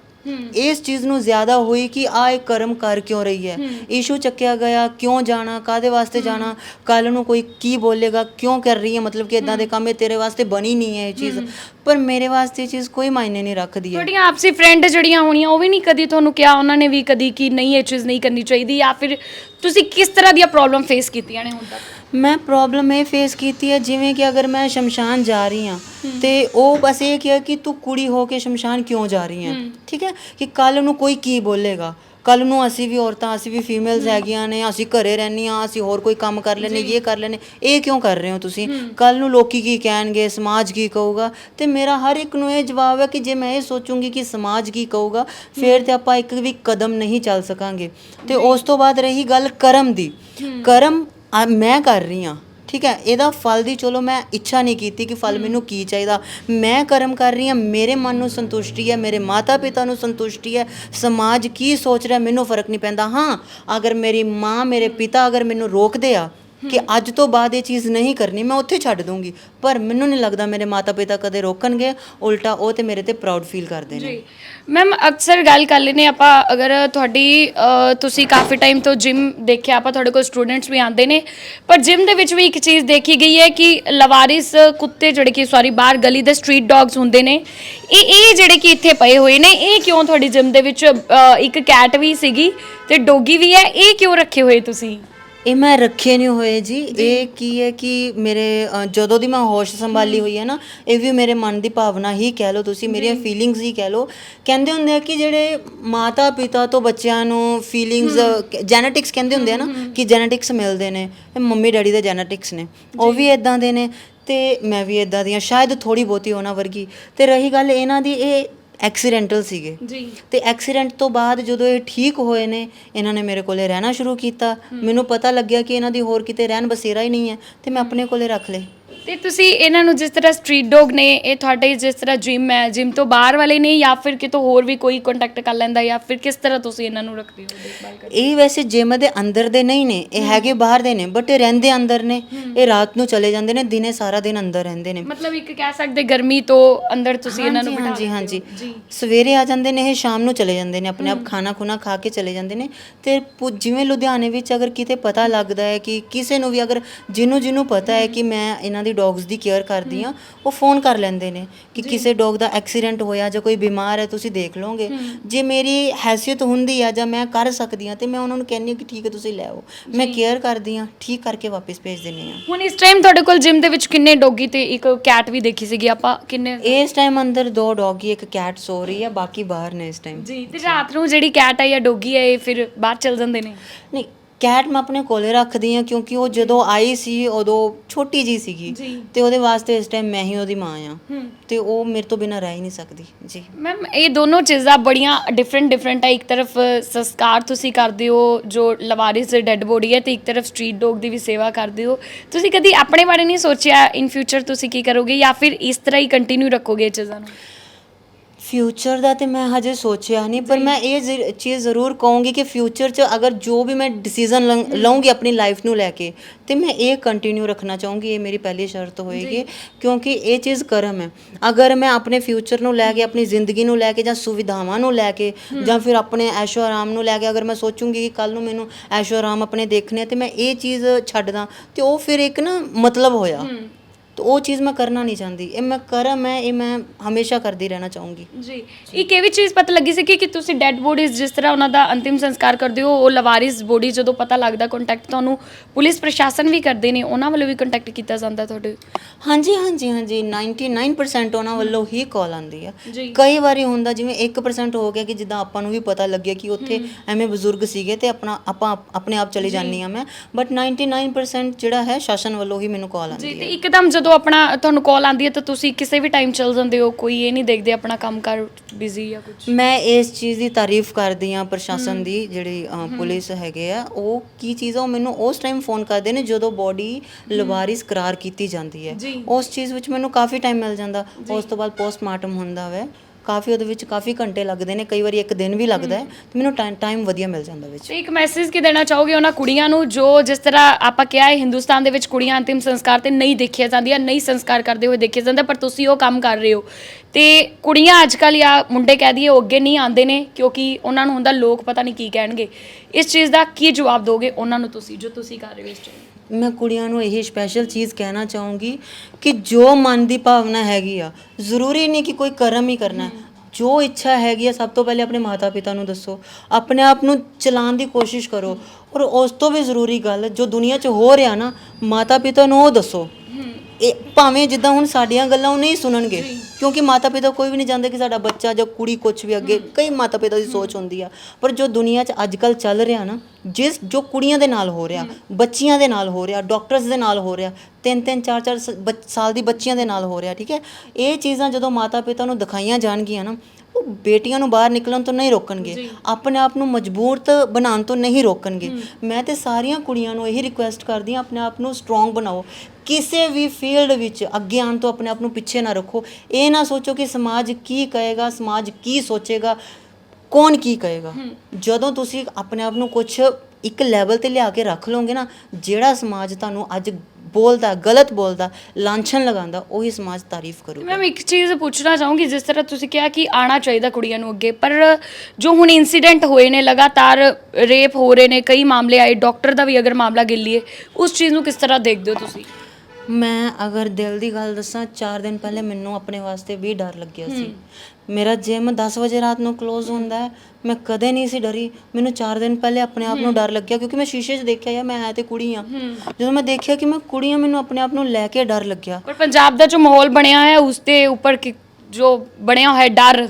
ਇਸ ਚੀਜ਼ ਨੂੰ ਜ਼ਿਆਦਾ ਹੋਈ ਕਿ ਆ ਇਹ ਕਰਮ ਕਰ ਕਿਉਂ ਰਹੀ ਹੈ? ਇਸ਼ੂ ਚੱਕਿਆ ਗਿਆ ਕਿਉਂ ਜਾਣਾ? ਕਾਦੇ ਵਾਸਤੇ ਜਾਣਾ? ਕੱਲ ਨੂੰ ਕੋਈ ਕੀ ਬੋਲੇਗਾ? ਕਿਉਂ ਕਰ ਰਹੀ ਹੈ? ਮਤਲਬ ਕਿ ਇਦਾਂ ਦੇ ਕੰਮ ਇਹ ਤੇਰੇ ਵਾਸਤੇ ਬਣੀ ਨਹੀਂ ਹੈ ਇਹ ਚੀਜ਼। ਪਰ ਮੇਰੇ ਵਾਸਤੇ ਇਹ ਚੀਜ਼ ਕੋਈ ਮਾਇਨੇ ਨਹੀਂ ਰੱਖਦੀ ਹੈ। ਤੁਹਾਡੀਆਂ ਆਪਸੀ ਫਰੈਂਡ ਜਿਹੜੀਆਂ ਹੋਣੀਆਂ ਉਹ ਵੀ ਨਹੀਂ ਕਦੀ ਤੁਹਾਨੂੰ ਕਿਹਾ ਉਹਨਾਂ ਨੇ ਵੀ ਕਦੀ ਕਿ ਨਹੀਂ ਇਹ ਚੀਜ਼ ਨਹੀਂ ਕਰਨੀ ਚਾਹੀਦੀ ਜਾਂ ਫਿਰ ਤੁਸੀਂ ਕਿਸ ਤਰ੍ਹਾਂ ਦੀਆਂ ਪ੍ਰੋਬਲਮ ਫੇਸ ਕੀਤੀਆਂ ਨੇ ਹੁਣ ਤੱਕ? ਮੈਂ ਪ੍ਰੋਬਲਮ ਇਹ ਫੇਸ ਕੀਤੀ ਹੈ ਜਿਵੇਂ ਕਿ ਅਗਰ ਮੈਂ ਸ਼ਮਸ਼ਾਨ ਜਾ ਰਹੀ ਹਾਂ ਤੇ ਉਹ ਬਸ ਇਹ ਕਿਹਾ ਕਿ ਤੂੰ ਕੁੜੀ ਹੋ ਕੇ ਸ਼ਮਸ਼ਾਨ ਕਿਉਂ ਜਾ ਰਹੀ ਹੈ? ਠੀਕ ਹੈ? ਕਿ ਕੱਲ ਨੂੰ ਕੋਈ ਕੀ ਬੋਲੇਗਾ? ਕੱਲ ਨੂੰ ਅਸੀਂ ਵੀ ਔਰਤਾਂ ਅਸੀਂ ਵੀ ਫੀਮੇਲਸ ਹੈਗੀਆਂ ਨੇ ਅਸੀਂ ਘਰੇ ਰਹਿੰਦੀਆਂ ਅਸੀਂ ਹੋਰ ਕੋਈ ਕੰਮ ਕਰ ਲੈਨੇ ਇਹ ਕਰ ਲੈਨੇ ਇਹ ਕਿਉਂ ਕਰ ਰਹੇ ਹੋ ਤੁਸੀਂ? ਕੱਲ ਨੂੰ ਲੋਕੀ ਕੀ ਕਹਿਣਗੇ? ਸਮਾਜ ਕੀ ਕਹੂਗਾ? ਤੇ ਮੇਰਾ ਹਰ ਇੱਕ ਨੂੰ ਇਹ ਜਵਾਬ ਹੈ ਕਿ ਜੇ ਮੈਂ ਇਹ ਸੋਚੂੰਗੀ ਕਿ ਸਮਾਜ ਕੀ ਕਹੂਗਾ ਫਿਰ ਤੇ ਆਪਾਂ ਇੱਕ ਵੀ ਕਦਮ ਨਹੀਂ ਚੱਲ ਸਕਾਂਗੇ। ਤੇ ਉਸ ਤੋਂ ਬਾਅਦ ਰਹੀ ਗੱਲ ਕਰਮ ਦੀ। ਕਰਮ ਆ ਮੈਂ ਕਰ ਰਹੀ ਹਾਂ ਠੀਕ ਹੈ? ਇਹਦਾ ਫਲ ਦੀ ਚਲੋ ਮੈਂ ਇੱਛਾ ਨਹੀਂ ਕੀਤੀ ਕਿ ਫਲ ਮੈਨੂੰ ਕੀ ਚਾਹੀਦਾ। ਮੈਂ ਕਰਮ ਕਰ ਰਹੀ ਹਾਂ ਮੇਰੇ ਮਨ ਨੂੰ ਸੰਤੁਸ਼ਟੀ ਹੈ ਮੇਰੇ ਮਾਤਾ ਪਿਤਾ ਨੂੰ ਸੰਤੁਸ਼ਟੀ ਹੈ। ਸਮਾਜ ਕੀ ਸੋਚ ਰਿਹਾ ਮੈਨੂੰ ਫ਼ਰਕ ਨਹੀਂ ਪੈਂਦਾ। ਹਾਂ ਅਗਰ ਮੇਰੀ ਮਾਂ ਮੇਰੇ ਪਿਤਾ ਅਗਰ ਮੈਨੂੰ ਰੋਕਦੇ ਆ ਕਿ ਅੱਜ ਤੋਂ ਬਾਅਦ ਇਹ ਚੀਜ਼ ਨਹੀਂ ਕਰਨੀ ਮੈਂ ਉੱਥੇ ਛੱਡ ਦੂੰਗੀ। ਪਰ ਮੈਨੂੰ ਨਹੀਂ ਲੱਗਦਾ ਮੇਰੇ ਮਾਤਾ ਪਿਤਾ ਕਦੇ ਰੋਕਣਗੇ ਉਲਟਾ ਉਹ ਤੇ ਮੇਰੇ ਤੇ ਪ੍ਰਾਊਡ ਫੀਲ ਕਰਦੇ ਨੇ। ਜੀ। ਮੈਮ ਅਕਸਰ ਗੱਲ ਕਰ ਲੈਨੇ ਆਪਾਂ ਅਗਰ ਤੁਹਾਡੀ ਅ, ਤੁਸੀਂ ਕਾਫੀ ਟਾਈਮ ਤੋਂ ਜਿਮ ਦੇਖਿਆ ਆਪਾਂ ਤੁਹਾਡੇ ਕੋਲ ਸਟੂਡੈਂਟਸ ਵੀ ਆਉਂਦੇ ਨੇ ਪਰ ਜਿਮ ਦੇ ਵਿੱਚ ਵੀ ਇੱਕ ਚੀਜ਼ ਦੇਖੀ ਗਈ ਹੈ ਕਿ ਲਵਾਰਿਸ ਕੁੱਤੇ ਜਿਹੜੇ ਕਿ ਸੌਰੀ ਬਾਹਰ ਗਲੀ ਦੇ ਸਟਰੀਟ ਡੌਗਸ ਹੁੰਦੇ ਨੇ ਇਹ ਇਹ ਜਿਹੜੇ ਕਿ ਇੱਥੇ ਪਏ ਹੋਏ ਨੇ ਇਹ ਕਿਉਂ ਤੁਹਾਡੀ ਜਿਮ ਦੇ ਵਿੱਚ ਅ, ਇੱਕ ਕੈਟ ਵੀ ਸੀਗੀ ਤੇ ਡੋਗੀ ਵੀ ਹੈ ਇਹ ਕਿਉਂ ਰੱਖੇ ਹੋਏ ਤੁਸੀਂ? ਇਹ ਮੈਂ ਰੱਖੇ ਨਹੀਂ ਹੋਏ ਜੀ। ਇਹ ਕੀ ਹੈ ਕਿ ਮੇਰੇ ਅ, ਜਦੋਂ ਦੀ ਮੈਂ ਹੋਸ਼ ਸੰਭਾਲੀ ਹੋਈ ਹੈ ਨਾ ਇਹ ਵੀ ਮੇਰੇ ਮਨ ਦੀ ਭਾਵਨਾ ਹੀ ਕਹਿ ਲਓ ਤੁਸੀਂ ਮੇਰੀਆਂ ਫੀਲਿੰਗਸ ਹੀ ਕਹਿ ਲਓ। ਕਹਿੰਦੇ ਹੁੰਦੇ ਆ ਕਿ ਜਿਹੜੇ ਮਾਤਾ ਪਿਤਾ ਤੋਂ ਬੱਚਿਆਂ ਨੂੰ ਫੀਲਿੰਗਸ ਜੈਨੇਟਿਕਸ ਕਹਿੰਦੇ ਹੁੰਦੇ ਆ ਨਾ ਕਿ ਜੈਨੇਟਿਕਸ ਮਿਲਦੇ ਨੇ ਇਹ ਮੰਮੀ ਡੈਡੀ ਦੇ ਜੈਨੇਟਿਕਸ ਨੇ। ਉਹ ਵੀ ਇਦਾਂ ਦੇ ਨੇ ਤੇ ਮੈਂ ਵੀ ਇਦਾਂ ਦੀਆਂ ਸ਼ਾਇਦ ਥੋੜੀ ਬਹੁਤੀ ਉਹਨਾਂ ਵਰਗੀ। ਤੇ ਰਹੀ ਗੱਲ ਇਹਨਾਂ ਦੀ ਇਹ ਐਕਸੀਡੈਂਟਲ ਸੀਗੇ। ਜੀ। ਤੇ ਐਕਸੀਡੈਂਟ ਤੋਂ ਬਾਅਦ ਜਦੋਂ ਇਹ ਠੀਕ ਹੋਏ ਨੇ ਇਹਨਾਂ ਨੇ ਮੇਰੇ ਕੋਲੇ ਰਹਿਣਾ ਸ਼ੁਰੂ ਕੀਤਾ। ਮੈਨੂੰ ਪਤਾ ਲੱਗਿਆ ਕਿ ਇਹਨਾਂ ਦੀ ਹੋਰ ਕਿਤੇ ਰਹਿਣ ਬਸੇਰਾ ਹੀ ਨਹੀਂ ਹੈ ਤੇ ਮੈਂ ਆਪਣੇ ਕੋਲੇ ਰੱਖ ਲਏ। ਤੇ ਤੁਸੀਂ ਇਹਨਾਂ ਨੂੰ ਜਿਸ ਤਰ੍ਹਾਂ ਸਟਰੀਟ ਡੌਗ ਨੇ ਇਹ ਤੁਹਾਡੇ ਜਿਸ ਤਰ੍ਹਾਂ ਜਿਮ ਹੈ ਜਿਮ ਤੋਂ ਬਾਹਰ ਵਾਲੇ ਨੇ ਜਾਂ ਫਿਰ ਕਿਤੋਂ ਹੋਰ ਵੀ ਕੋਈ ਕੰਟੈਕਟ ਕਰ ਲੈਂਦਾ ਜਾਂ ਫਿਰ ਕਿਸ ਤਰ੍ਹਾਂ ਤੁਸੀਂ ਇਹਨਾਂ ਨੂੰ ਰੱਖਦੇ ਹੋ ਦੇਖਭਾਲ ਕਰਦੇ ਇਹ ਵੈਸੇ ਜਿਮ ਦੇ ਅੰਦਰ ਦੇ ਨਹੀਂ ਨੇ ਇਹ ਹੈਗੇ ਬਾਹਰ ਦੇ ਨੇ ਬਟ ਇਹ ਰਹਿੰਦੇ ਅੰਦਰ ਨੇ। ਇਹ ਰਾਤ ਨੂੰ ਚਲੇ ਜਾਂਦੇ ਨੇ ਦਿਨੇ ਸਾਰਾ ਦਿਨ ਅੰਦਰ ਰਹਿੰਦੇ ਨੇ। ਮਤਲਬ ਇੱਕ ਕਹਿ ਸਕਦੇ ਗਰਮੀ ਤੋਂ ਅੰਦਰ ਤੁਸੀਂ ਇਹਨਾਂ ਨੂੰ ਬਿਠਾ ਹਾਂਜੀ। ਹਾਂਜੀ। ਜੀ। ਸਵੇਰੇ ਆ ਜਾਂਦੇ ਨੇ ਇਹ ਸ਼ਾਮ ਨੂੰ ਚਲੇ ਜਾਂਦੇ ਨੇ ਆਪਣੇ ਆਪ ਖਾਣਾ ਖੁਣਾ ਖਾ ਕੇ ਚਲੇ ਜਾਂਦੇ ਨੇ। ਤੇ ਪੁ- ਜਿਵੇਂ ਲੁਧਿਆਣੇ ਵਿੱਚ ਅਗਰ ਕਿਤੇ ਪਤਾ ਲੱਗਦਾ ਹੈ ਕਿ ਕਿਸੇ ਨੂੰ ਵੀ ਅਗਰ ਜਿਹਨੂੰ ਜਿਹਨੂੰ ਪਤਾ ਹੈ ਕਿ ਮੈਂ ਇਹਨਾਂ ਜਿਨ੍ਹਾਂ ਦੀ ਡੌਗਸ ਦੀ ਕੇਅਰ ਕਰਦੀ ਆ ਉਹ ਫੋਨ ਕਰ ਲੈਂਦੇ ਨੇ ਕਿ ਕਿਸੇ ਡੌਗ ਦਾ ਐਕਸੀਡੈਂਟ ਹੋਇਆ ਜਾਂ ਕੋਈ ਬਿਮਾਰ ਹੈ ਤੁਸੀਂ ਦੇਖ ਲਓਗੇ। ਜੇ ਮੇਰੀ ਹੈਸੀਅਤ ਹੁੰਦੀ ਆ ਜਾਂ ਮੈਂ ਕਰ ਸਕਦੀ ਆ ਤੇ ਮੈਂ ਉਹਨਾਂ ਨੂੰ ਕਹਿੰਨੀ ਕਿ ਠੀਕ ਹੈ ਤੁਸੀਂ ਲੈ ਆਓ। ਮੈਂ ਕੇਅਰ ਕਰਦੀ ਆ ਠੀਕ ਕਰਕੇ ਵਾਪਸ ਭੇਜ ਦਿੰਨੀ ਆ ਹੁਣ ਇਸ ਟਾਈਮ ਤੁਹਾਡੇ ਕੋਲ ਜਿਮ ਦੇ ਵਿੱਚ ਕਿੰਨੇ ਡੋਗੀ ਤੇ ਇੱਕ ਕੈਟ ਵੀ ਦੇਖੀ ਸੀਗੀ? ਆਪਾਂ ਕਿੰਨੇ ਇਸ ਟਾਈਮ ਅੰਦਰ ਦੋ ਡੌਗੀ ਇੱਕ ਕੈਟ ਸੋ ਰਹੀ ਆ ਬਾਕੀ ਬਾਹਰ ਨੇ ਇਸ ਟਾਈਮ ਜੀ ਤੇ ਰਾਤ ਨੂੰ ਜਿਹੜੀ ਕੈਟ ਹੈ ਜਾਂ ਡੋਗੀ ਹੈ ਇਹ ਫਿਰ ਬਾਹਰ ਚਲ ਜਾਂਦੇ ਨੇ? ਨਹੀਂ ਕੈਟ ਮੈਂ ਆਪਣੇ ਕੋਲੇ ਰੱਖਦੀ ਆ ਕਿਉਂਕਿ ਉਹ ਜਦੋਂ ਆਈ ਸੀ ਉਦੋਂ ਛੋਟੀ ਜੀ ਸੀਗੀ ਜੀ। ਤੇ ਉਹਦੇ ਵਾਸਤੇ ਇਸ ਟਾਈਮ ਮੈਂ ਹੀ ਉਹਦੀ ਮਾਂ ਆ ਤੇ ਉਹ ਮੇਰੇ ਤੋਂ ਬਿਨਾਂ ਰਹਿ ਹੀ ਨਹੀਂ ਸਕਦੀ। ਜੀ। ਮੈਮ ਇਹ ਦੋਨੋਂ ਚੀਜ਼ਾਂ ਬੜੀਆਂ ਡਿਫਰੈਂਟ ਡਿਫਰੈਂਟ ਹੈ ਇੱਕ ਤਰਫ ਸੰਸਕਾਰ ਤੁਸੀਂ ਕਰਦੇ ਹੋ ਜੋ ਲਵਾਰਿਸ ਡੈੱਡ ਬੋਡੀ ਹੈ ਤੇ ਇੱਕ ਤਰਫ ਸਟਰੀਟ ਡੌਗ ਦੀ ਵੀ ਸੇਵਾ ਕਰਦੇ ਹੋ। ਤੁਸੀਂ ਕਦੀ ਆਪਣੇ ਬਾਰੇ ਨਹੀਂ ਸੋਚਿਆ ਇਨ ਫਿਊਚਰ ਤੁਸੀਂ ਕੀ ਕਰੋਗੇ ਜਾਂ ਫਿਰ ਇਸ ਤਰ੍ਹਾਂ ਹੀ ਕੰਟੀਨਿਊ ਰੱਖੋਗੇ ਇਹ ਚੀਜ਼ਾਂ ਨੂੰ? ਫਿਊਚਰ ਦਾ ਤੇ ਮੈਂ ਹਜੇ ਸੋਚਿਆ ਨਹੀਂ ਪਰ ਮੈਂ ਇਹ ਜ਼ਰ- ਚੀਜ਼ ਜ਼ਰੂਰ ਕਹੂੰਗੀ ਕਿ ਫਿਊਚਰ 'ਚ ਅਗਰ ਜੋ ਵੀ ਮੈਂ ਡਿਸੀਜਨ ਲਵਾਂਗੀ ਆਪਣੀ ਲਾਈਫ ਨੂੰ ਲੈ ਕੇ ਤੇ ਮੈਂ ਇਹ ਕੰਟੀਨਿਊ ਰੱਖਣਾ ਚਾਹੂੰਗੀ ਇਹ ਮੇਰੀ ਪਹਿਲੀ ਸ਼ਰਤ ਹੋਏਗੀ ਕਿਉਂਕਿ ਇਹ ਚੀਜ਼ ਕਰਮ ਹੈ। ਅਗਰ ਮੈਂ ਆਪਣੇ ਫਿਊਚਰ ਨੂੰ ਲੈ ਕੇ ਆਪਣੀ ਜ਼ਿੰਦਗੀ ਨੂੰ ਲੈ ਕੇ ਜਾਂ ਸੁਵਿਧਾਵਾਂ ਨੂੰ ਲੈ ਕੇ ਜਾਂ ਫਿਰ ਆਪਣੇ ਐਸ਼ੋ ਆਰਾਮ ਨੂੰ ਲੈ ਕੇ ਅਗਰ ਮੈਂ ਸੋਚੂੰਗੀ ਕਿ ਕੱਲ ਨੂੰ ਮੈਨੂੰ ਐਸ਼ੋ ਆਰਾਮ ਆਪਣੇ ਦੇਖਣੇ ਆ ਤੇ ਮੈਂ ਇਹ ਚੀਜ਼ ਛੱਡ ਦਾਂ ਤੇ ਉਹ ਫਿਰ ਇੱਕ ਨਾ ਮਤਲਬ ਹੋਇਆ। ਤੇ ਉਹ ਚੀਜ਼ ਮੈਂ ਕਰਨਾ ਨਹੀਂ ਚਾਹੁੰਦੀ। ਇਹ ਮੈਂ ਕਰਮ ਹੈ ਇਹ ਮੈਂ ਹਮੇਸ਼ਾ ਕਰਦੀ ਰਹਿਣਾ ਚਾਹੂੰਗੀ। ਜੀ। ਇੱਕ ਇਹ ਵੀ ਚੀਜ਼ ਪਤਾ ਲੱਗੀ ਸੀ ਕਿ ਕਿ ਤੁਸੀਂ ਡੈੱਡ ਬੋਡੀਜ਼ ਜਿਸ ਤਰ੍ਹਾਂ ਉਹਨਾਂ ਦਾ ਅੰਤਿਮ ਸੰਸਕਾਰ ਕਰਦੇ ਹੋ ਉਹ ਲਵਾਰਿਸ ਬੋਡੀ ਜਦੋਂ ਪਤਾ ਲੱਗਦਾ ਕੰਟੈਕਟ ਤੁਹਾਨੂੰ ਪੁਲਿਸ ਪ੍ਰਸ਼ਾਸਨ ਵੀ ਕਰਦੇ ਨੇ ਉਹਨਾਂ ਵੱਲੋਂ ਵੀ ਕੰਟੈਕਟ ਕੀਤਾ ਜਾਂਦਾ ਤੁਹਾਡੇ? ਹਾਂਜੀ ਹਾਂਜੀ ਹਾਂਜੀ। 99% ਉਹਨਾਂ ਵੱਲੋਂ ਹੀ ਕਾਲ ਆਉਂਦੀ ਆ। ਜੀ। ਕਈ ਵਾਰੀ ਹੁੰਦਾ ਜਿਵੇਂ 1% ਹੋ ਗਿਆ ਕਿ ਜਿੱਦਾਂ ਆਪਾਂ ਨੂੰ ਵੀ ਪਤਾ ਲੱਗਿਆ ਕਿ ਉੱਥੇ ਐਵੇਂ ਬਜ਼ੁਰਗ ਸੀਗੇ ਤੇ ਆਪਣਾ ਆਪਾਂ ਆਪਣੇ ਆਪ ਚਲੀ ਜਾਂਦੀ ਆ ਮੈਂ। ਬਟ 99% ਜਿਹੜਾ ਹੈ ਸ਼ਾਸਨ ਵੱਲੋਂ ਹੀ ਮੈਨੂੰ ਕਾਲ ਜੀ ਆਉਂਦੀ ਤੇ ਹੈ ਇੱਕਦਮ ਜਦੋਂ ਆਪਣਾ ਤੁਹਾਨੂੰ ਕਾਲ ਆਉਂਦੀ ਹੈ ਤਾਂ ਤੁਸੀਂ ਕਿਸੇ ਵੀ ਟਾਈਮ ਚਲ ਜਾਂਦੇ ਹੋ ਕੋਈ ਇਹ ਨਹੀਂ ਦੇਖਦੇ ਆਪਣਾ ਕੰਮ ਕਰ ਬਿਜ਼ੀ ਜਾਂ ਕੁਝ ਮੈਂ ਇਸ ਚੀਜ਼ ਦੀ ਤਾਰੀਫ ਕਰਦੀ ਆ ਪ੍ਰਸ਼ਾਸਨ ਦੀ ਜਿਹੜੀ ਅ, ਪੁਲਿਸ ਹੈਗੇ ਆ ਉਹ ਕੀ ਚੀਜ਼ ਆ ਉਹ ਮੈਨੂੰ ਉਸ ਟਾਈਮ ਫੋਨ ਕਰਦੇ ਨੇ ਜਦੋਂ ਬੋਡੀ ਲਵਾਰਿਸ ਕਰਾਰ ਕੀਤੀ ਜਾਂਦੀ ਹੈ। ਜੀ। ਉਸ ਚੀਜ਼ ਵਿੱਚ ਮੈਨੂੰ ਕਾਫੀ ਟਾਈਮ ਮਿਲ ਜਾਂਦਾ। ਉਸ ਤੋਂ ਬਾਅਦ ਪੋਸਟਮਾਰਟਮ ਹੁੰਦਾ ਵੈ। ਕਾਫੀ ਉਹਦੇ ਵਿੱਚ ਕਾਫੀ ਘੰਟੇ ਲੱਗਦੇ ਨੇ, ਕਈ ਵਾਰੀ ਇੱਕ ਦਿਨ ਵੀ ਲੱਗਦਾ ਹੈ, ਤੇ ਮੈਨੂੰ ਟਾਈਮ ਵਧੀਆ ਮਿਲ ਜਾਂਦਾ ਵਿੱਚ। ਤੇ ਇੱਕ ਮੈਸੇਜ ਕੀ ਦੇਣਾ ਚਾਹੋਗੇ ਉਹਨਾਂ ਕੁੜੀਆਂ ਨੂੰ, ਜੋ ਜਿਸ ਤਰ੍ਹਾਂ ਆਪਾਂ ਕਿਹਾ ਹੈ, ਹਿੰਦੁਸਤਾਨ ਦੇ ਵਿੱਚ ਕੁੜੀਆਂ ਅੰਤਿਮ ਸੰਸਕਾਰ ਤੇ ਨਹੀਂ ਦੇਖੀਆਂ ਜਾਂਦੀਆਂ, ਨਹੀਂ ਸੰਸਕਾਰ ਕਰਦੇ ਹੋਏ ਦੇਖੇ ਜਾਂਦੇ, ਪਰ ਤੁਸੀਂ ਉਹ ਕੰਮ ਕਰ ਰਹੇ ਹੋ। ਤੇ ਕੁੜੀਆਂ ਅੱਜ ਕੱਲ੍ਹ ਜਾਂ ਮੁੰਡੇ ਕਹਿ ਦਈਏ, ਉਹ ਅੱਗੇ ਨਹੀਂ ਆਉਂਦੇ ਨੇ, ਕਿਉਂਕਿ ਉਹਨਾਂ ਨੂੰ ਹੁੰਦਾ ਲੋਕ ਪਤਾ ਨਹੀਂ ਕੀ ਕਹਿਣਗੇ। ਇਸ ਚੀਜ਼ ਦਾ ਕੀ ਜਵਾਬ ਦੋਗੇ ਉਹਨਾਂ ਨੂੰ ਤੁਸੀਂ, ਜੋ ਤੁਸੀਂ ਕਰ ਰਹੇ ਹੋ ਇਸ ਟਾਈਮ ਮੈਂ ਕੁੜੀਆਂ ਨੂੰ ਇਹੀ ਸਪੈਸ਼ਲ ਚੀਜ਼ ਕਹਿਣਾ ਚਾਹੂੰਗੀ ਕਿ ਜੋ ਮਨ ਦੀ ਭਾਵਨਾ ਹੈਗੀ ਆ, ਜ਼ਰੂਰੀ ਨਹੀਂ ਕਿ ਕੋਈ ਕਰਮ ਹੀ ਕਰਨਾ ਹੈ। ਜੋ ਇੱਛਾ ਹੈਗੀ ਆ, ਸਭ ਤੋਂ ਪਹਿਲੇ ਆਪਣੇ ਮਾਤਾ ਪਿਤਾ ਨੂੰ ਦੱਸੋ, ਆਪਣੇ ਆਪ ਨੂੰ ਚਲਾਉਣ ਦੀ ਕੋਸ਼ਿਸ਼ ਕਰੋ। ਔਰ ਉਸ ਤੋਂ ਵੀ ਜ਼ਰੂਰੀ ਗੱਲ, ਜੋ ਦੁਨੀਆ 'ਚ ਹੋ ਰਿਹਾ ਨਾ ਮਾਤਾ ਪਿਤਾ ਨੂੰ ਉਹ ਦੱਸੋ। ਇਹ ਭਾਵੇਂ ਜਿੱਦਾਂ ਹੁਣ ਸਾਡੀਆਂ ਗੱਲਾਂ ਉਹ ਨਹੀਂ ਸੁਣਨਗੇ ਕਿਉਂਕਿ ਮਾਤਾ ਪਿਤਾ ਕੋਈ ਵੀ ਨਹੀਂ ਚਾਹੁੰਦੇ ਕਿ ਸਾਡਾ ਬੱਚਾ ਜਾਂ ਕੁੜੀ ਕੁਝ ਵੀ ਅੱਗੇ ਕਈ ਮਾਤਾ ਪਿਤਾ ਦੀ ਸੋਚ ਹੁੰਦੀ ਆ। ਪਰ ਜੋ ਦੁਨੀਆ 'ਚ ਅੱਜ ਕੱਲ ਚੱਲ ਰਿਹਾ ਨਾ ਜਿਸ ਜੋ ਕੁੜੀਆਂ ਦੇ ਨਾਲ ਹੋ ਰਿਹਾ ਬੱਚੀਆਂ ਦੇ ਨਾਲ ਹੋ ਰਿਹਾ ਡਾਕਟਰਸ ਦੇ ਨਾਲ ਹੋ ਰਿਹਾ ਤਿੰਨ ਤਿੰਨ ਚਾਰ ਚਾਰ ਸਾਲ ਦੀ ਬੱਚੀਆਂ ਦੇ ਨਾਲ ਹੋ ਰਿਹਾ ਠੀਕ ਹੈ? ਇਹ ਚੀਜ਼ਾਂ ਜਦੋਂ ਮਾਤਾ ਪਿਤਾ ਨੂੰ ਦਿਖਾਈਆਂ ਜਾਣਗੀਆਂ ਨਾ ਉਹ ਬੇਟੀਆਂ ਨੂੰ ਬਾਹਰ ਨਿਕਲਣ ਤੋਂ ਨਹੀਂ ਰੋਕਣਗੇ। ਆਪਣੇ ਆਪ ਨੂੰ ਮਜਬੂਰਤ ਬਣਾਉਣ ਤੋਂ ਨਹੀਂ ਰੋਕਣਗੇ। ਮੈਂ ਤੇ ਸਾਰੀਆਂ ਕੁੜੀਆਂ ਨੂੰ ਇਹੀ ਰਿਕੁਐਸਟ ਕਰਦੀ ਹਾਂ ਆਪਣੇ ਆਪ ਨੂੰ ਸਟਰੋਂਗ ਬਣਾਓ। ਕਿਸੇ ਵੀ ਫੀਲਡ ਵਿੱਚ ਅੱਗੇ ਆਉਣ ਤੋਂ ਆਪਣੇ ਆਪ ਨੂੰ ਪਿੱਛੇ ਨਾ ਰੱਖੋ। ਇਹ ਨਾ ਸੋਚੋ ਕਿ ਸਮਾਜ ਕੀ ਕਹੇਗਾ ਸਮਾਜ ਕੀ ਸੋਚੇਗਾ ਕੌਣ ਕੀ ਕਹੇਗਾ। ਜਦੋਂ ਤੁਸੀਂ ਆਪਣੇ ਆਪ ਨੂੰ ਕੁਝ ਇੱਕ ਲੈਵਲ ਤੇ ਲਿਆ ਕੇ ਰੱਖ ਲਓਗੇ ਨਾ ਜਿਹੜਾ ਸਮਾਜ ਤੁਹਾਨੂੰ ਅੱਜ ਬੋਲਦਾ ਗਲਤ ਬੋਲਦਾ ਲਾਂਛਨ ਲਗਾਉਂਦਾ ਉਹੀ ਸਮਾਜ ਤਾਰੀਫ ਕਰੂਗਾ। ਮੈਮ ਇੱਕ ਚੀਜ਼ ਪੁੱਛਣਾ ਚਾਹੂੰਗੀ ਜਿਸ ਤਰ੍ਹਾਂ ਤੁਸੀਂ ਕਿਹਾ ਕਿ ਆਣਾ ਚਾਹੀਦਾ ਕੁੜੀਆਂ ਨੂੰ ਅੱਗੇ ਪਰ ਜੋ ਹੁਣ ਇਨਸੀਡੈਂਟ ਹੋਏ ਨੇ ਲਗਾਤਾਰ ਰੇਪ ਹੋ ਰਹੇ ਨੇ ਕਈ ਮਾਮਲੇ ਆਏ ਡਾਕਟਰ ਦਾ ਵੀ ਅਗਰ ਮਾਮਲਾ ਗਿਣ ਲਈਏ ਉਸ ਚੀਜ਼ ਨੂੰ ਕਿਸ ਤਰ੍ਹਾਂ ਦੇਖਦੇ ਹੋ ਤੁਸੀਂ? ਮੈਂ ਅਗਰ ਦਿਲ ਦੀ ਗੱਲ ਦੱਸਾਂ 4 ਦਿਨ ਪਹਿਲੇ ਮੈਨੂੰ ਆਪਣੇ ਵਾਸਤੇ ਵੀ ਡਰ ਲੱਗਿਆ ਸੀ। ਮੇਰਾ ਜਿਮ 10 ਵਜੇ ਰਾਤ ਨੂੰ ক্লোਜ਼ ਹੁੰਦਾ ਹੈ। ਮੈਂ ਕਦੇ ਨਹੀਂ ਸੀ ਡਰੀ। ਮੈਨੂੰ 4 ਦਿਨ ਪਹਿਲੇ ਆਪਣੇ ਆਪ ਨੂੰ ਡਰ ਲੱਗਿਆ ਕਿਉਂਕਿ ਮੈਂ ਸ਼ੀਸ਼ੇ 'ਚ ਦੇਖਿਆ ਯਾਰ ਮੈਂ ਹੈ ਤੇ ਕੁੜੀ ਆ ਜਦੋਂ ਮੈਂ ਦੇਖਿਆ ਕਿ ਮੈਂ ਕੁੜੀ ਆ ਮੈਨੂੰ ਆਪਣੇ ਆਪ ਨੂੰ ਲੈ ਕੇ ਡਰ ਲੱਗਿਆ। ਪਰ ਪੰਜਾਬ ਦਾ ਜੋ ਮਾਹੌਲ ਬਣਿਆ ਹੈ ਉਸ ਦੇ ਉੱਪਰ ਕਿ- ਜੋ ਬਣਿਆ ਹੋਇਆ ਡਰ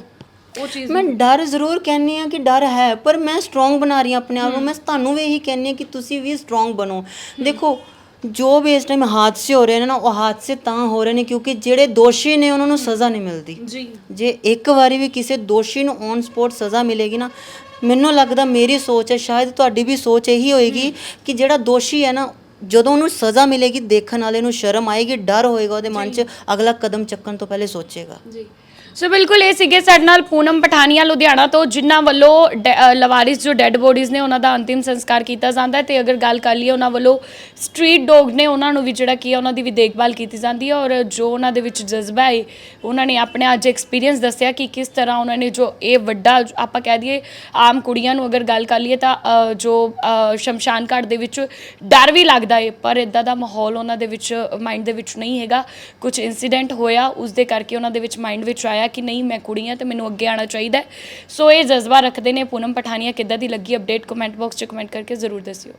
ਉਹ ਚੀਜ਼ ਮੈਂ ਡਰ ਜ਼ਰੂਰ ਕਹਿੰਨੀ ਆ ਕਿ ਡਰ ਹੈ ਪਰ ਮੈਂ ਸਟਰੋਂਗ ਬਣਾ ਰਹੀ ਹਾਂ ਆਪਣੇ ਆਪ ਨੂੰ। ਮੈਂ ਤੁਹਾਨੂੰ ਵੀ ਇਹੀ ਕਹਿੰਨੀ ਆ ਕਿ ਤੁਸੀਂ ਵੀ ਸਟਰੋਂਗ ਬਣੋ। ਦੇਖੋ ਜੋ ਵੀ ਇਸ ਟਾਈਮ ਹਾਦਸੇ ਹੋ ਰਹੇ ਨੇ ਨਾ ਉਹ ਹਾਦਸੇ ਤਾਂ ਹੋ ਰਹੇ ਨੇ ਕਿਉਂਕਿ ਜਿਹੜੇ ਦੋਸ਼ੀ ਨੇ ਉਹਨਾਂ ਨੂੰ ਸਜ਼ਾ ਨਹੀਂ ਮਿਲਦੀ। ਜੀ। ਜੇ ਇੱਕ ਵਾਰੀ ਵੀ ਕਿਸੇ ਦੋਸ਼ੀ ਨੂੰ ਔਨ ਸਪੋਟ ਸਜ਼ਾ ਮਿਲੇਗੀ ਨਾ ਮੈਨੂੰ ਲੱਗਦਾ ਮੇਰੀ ਸੋਚ ਹੈ ਸ਼ਾਇਦ ਤੁਹਾਡੀ ਵੀ ਸੋਚ ਇਹੀ ਹੋਏਗੀ ਕਿ ਜਿਹੜਾ ਦੋਸ਼ੀ ਹੈ ਨਾ ਜਦੋਂ ਉਹਨੂੰ ਸਜ਼ਾ ਮਿਲੇਗੀ ਦੇਖਣ ਵਾਲੇ ਨੂੰ ਸ਼ਰਮ ਆਏਗੀ ਡਰ ਹੋਏਗਾ ਉਹਦੇ ਮਨ 'ਚ ਅਗਲਾ ਕਦਮ ਚੱਕਣ ਤੋਂ ਪਹਿਲੇ ਸੋਚੇਗਾ। ਜੀ। ਸੋ ਬਿਲਕੁਲ ਇਹ ਸੀਗੇ ਸਾਡੇ ਨਾਲ ਪੂਨਮ ਪਠਾਨੀਆ ਲੁਧਿਆਣਾ ਤੋਂ ਜਿਨ੍ਹਾਂ ਵੱਲੋਂ ਡੈ- ਅ, ਲਵਾਰਿਸ ਜੋ ਡੈੱਡ ਬੋਡੀਜ਼ ਨੇ ਉਹਨਾਂ ਦਾ ਅੰਤਿਮ ਸੰਸਕਾਰ ਕੀਤਾ ਜਾਂਦਾ ਹੈ ਤੇ ਅਗਰ ਗੱਲ ਕਰ ਲਈਏ ਉਹਨਾਂ ਵੱਲੋਂ ਸਟਰੀਟ ਡੌਗ ਨੇ ਉਹਨਾਂ ਨੂੰ ਵੀ ਜਿਹੜਾ ਕੀ ਹੈ ਉਹਨਾਂ ਦੀ ਵੀ ਦੇਖਭਾਲ ਕੀਤੀ ਜਾਂਦੀ ਹੈ ਔਰ ਜੋ ਉਹਨਾਂ ਦੇ ਵਿੱਚ ਜਜ਼ਬਾ ਹੈ ਉਹਨਾਂ ਨੇ ਆਪਣੇ ਅੱਜ ਐਕਸਪੀਰੀਅੰਸ ਦੱਸਿਆ ਕਿ ਕਿਸ ਤਰ੍ਹਾਂ ਉਹਨਾਂ ਨੇ ਜੋ ਇਹ ਵੱਡਾ ਜੋ ਆਪਾਂ ਕਹਿ ਦਈਏ ਆਮ ਕੁੜੀਆਂ ਨੂੰ ਅਗਰ ਗੱਲ ਕਰ ਲਈਏ ਤਾਂ ਅ, ਜੋ ਅ, ਸ਼ਮਸ਼ਾਨ ਘਾਟ ਦੇ ਵਿੱਚ ਡਰ ਵੀ ਲੱਗਦਾ ਹੈ ਪਰ ਇਦਾਂ ਦਾ ਮਾਹੌਲ ਉਹਨਾਂ ਦੇ ਵਿੱਚ ਮਾਈਂਡ ਦੇ ਵਿੱਚ ਨਹੀਂ ਹੈਗਾ। ਕੁਝ ਇਨਸੀਡੈਂਟ ਹੋਇਆ ਉਸ ਦੇ ਕਰਕੇ ਉਹਨਾਂ ਦੇ ਵਿੱਚ ਮਾਈਂਡ ਵਿੱਚ ਆਇਆ ਕਿ ਨਹੀਂ, ਮੈਂ ਕੁੜੀ ਹਾਂ ਤੇ ਮੈਨੂੰ ਅੱਗੇ ਆਉਣਾ ਚਾਹੀਦਾ ਹੈ। ਸੋ ਇਹ ਜਜ਼ਬਾ ਰੱਖਦੇ ਨੇ। ਪੂਨਮ ਪਠਾਨੀਆ ਕਿੱਦਾਂ ਦੀ ਲੱਗੀ ਅਪਡੇਟ ਕਮੈਂਟ ਬਾਕਸ 'ਚ ਕਮੈਂਟ ਕਰਕੇ ਜ਼ਰੂਰ ਦੱਸਿਓ।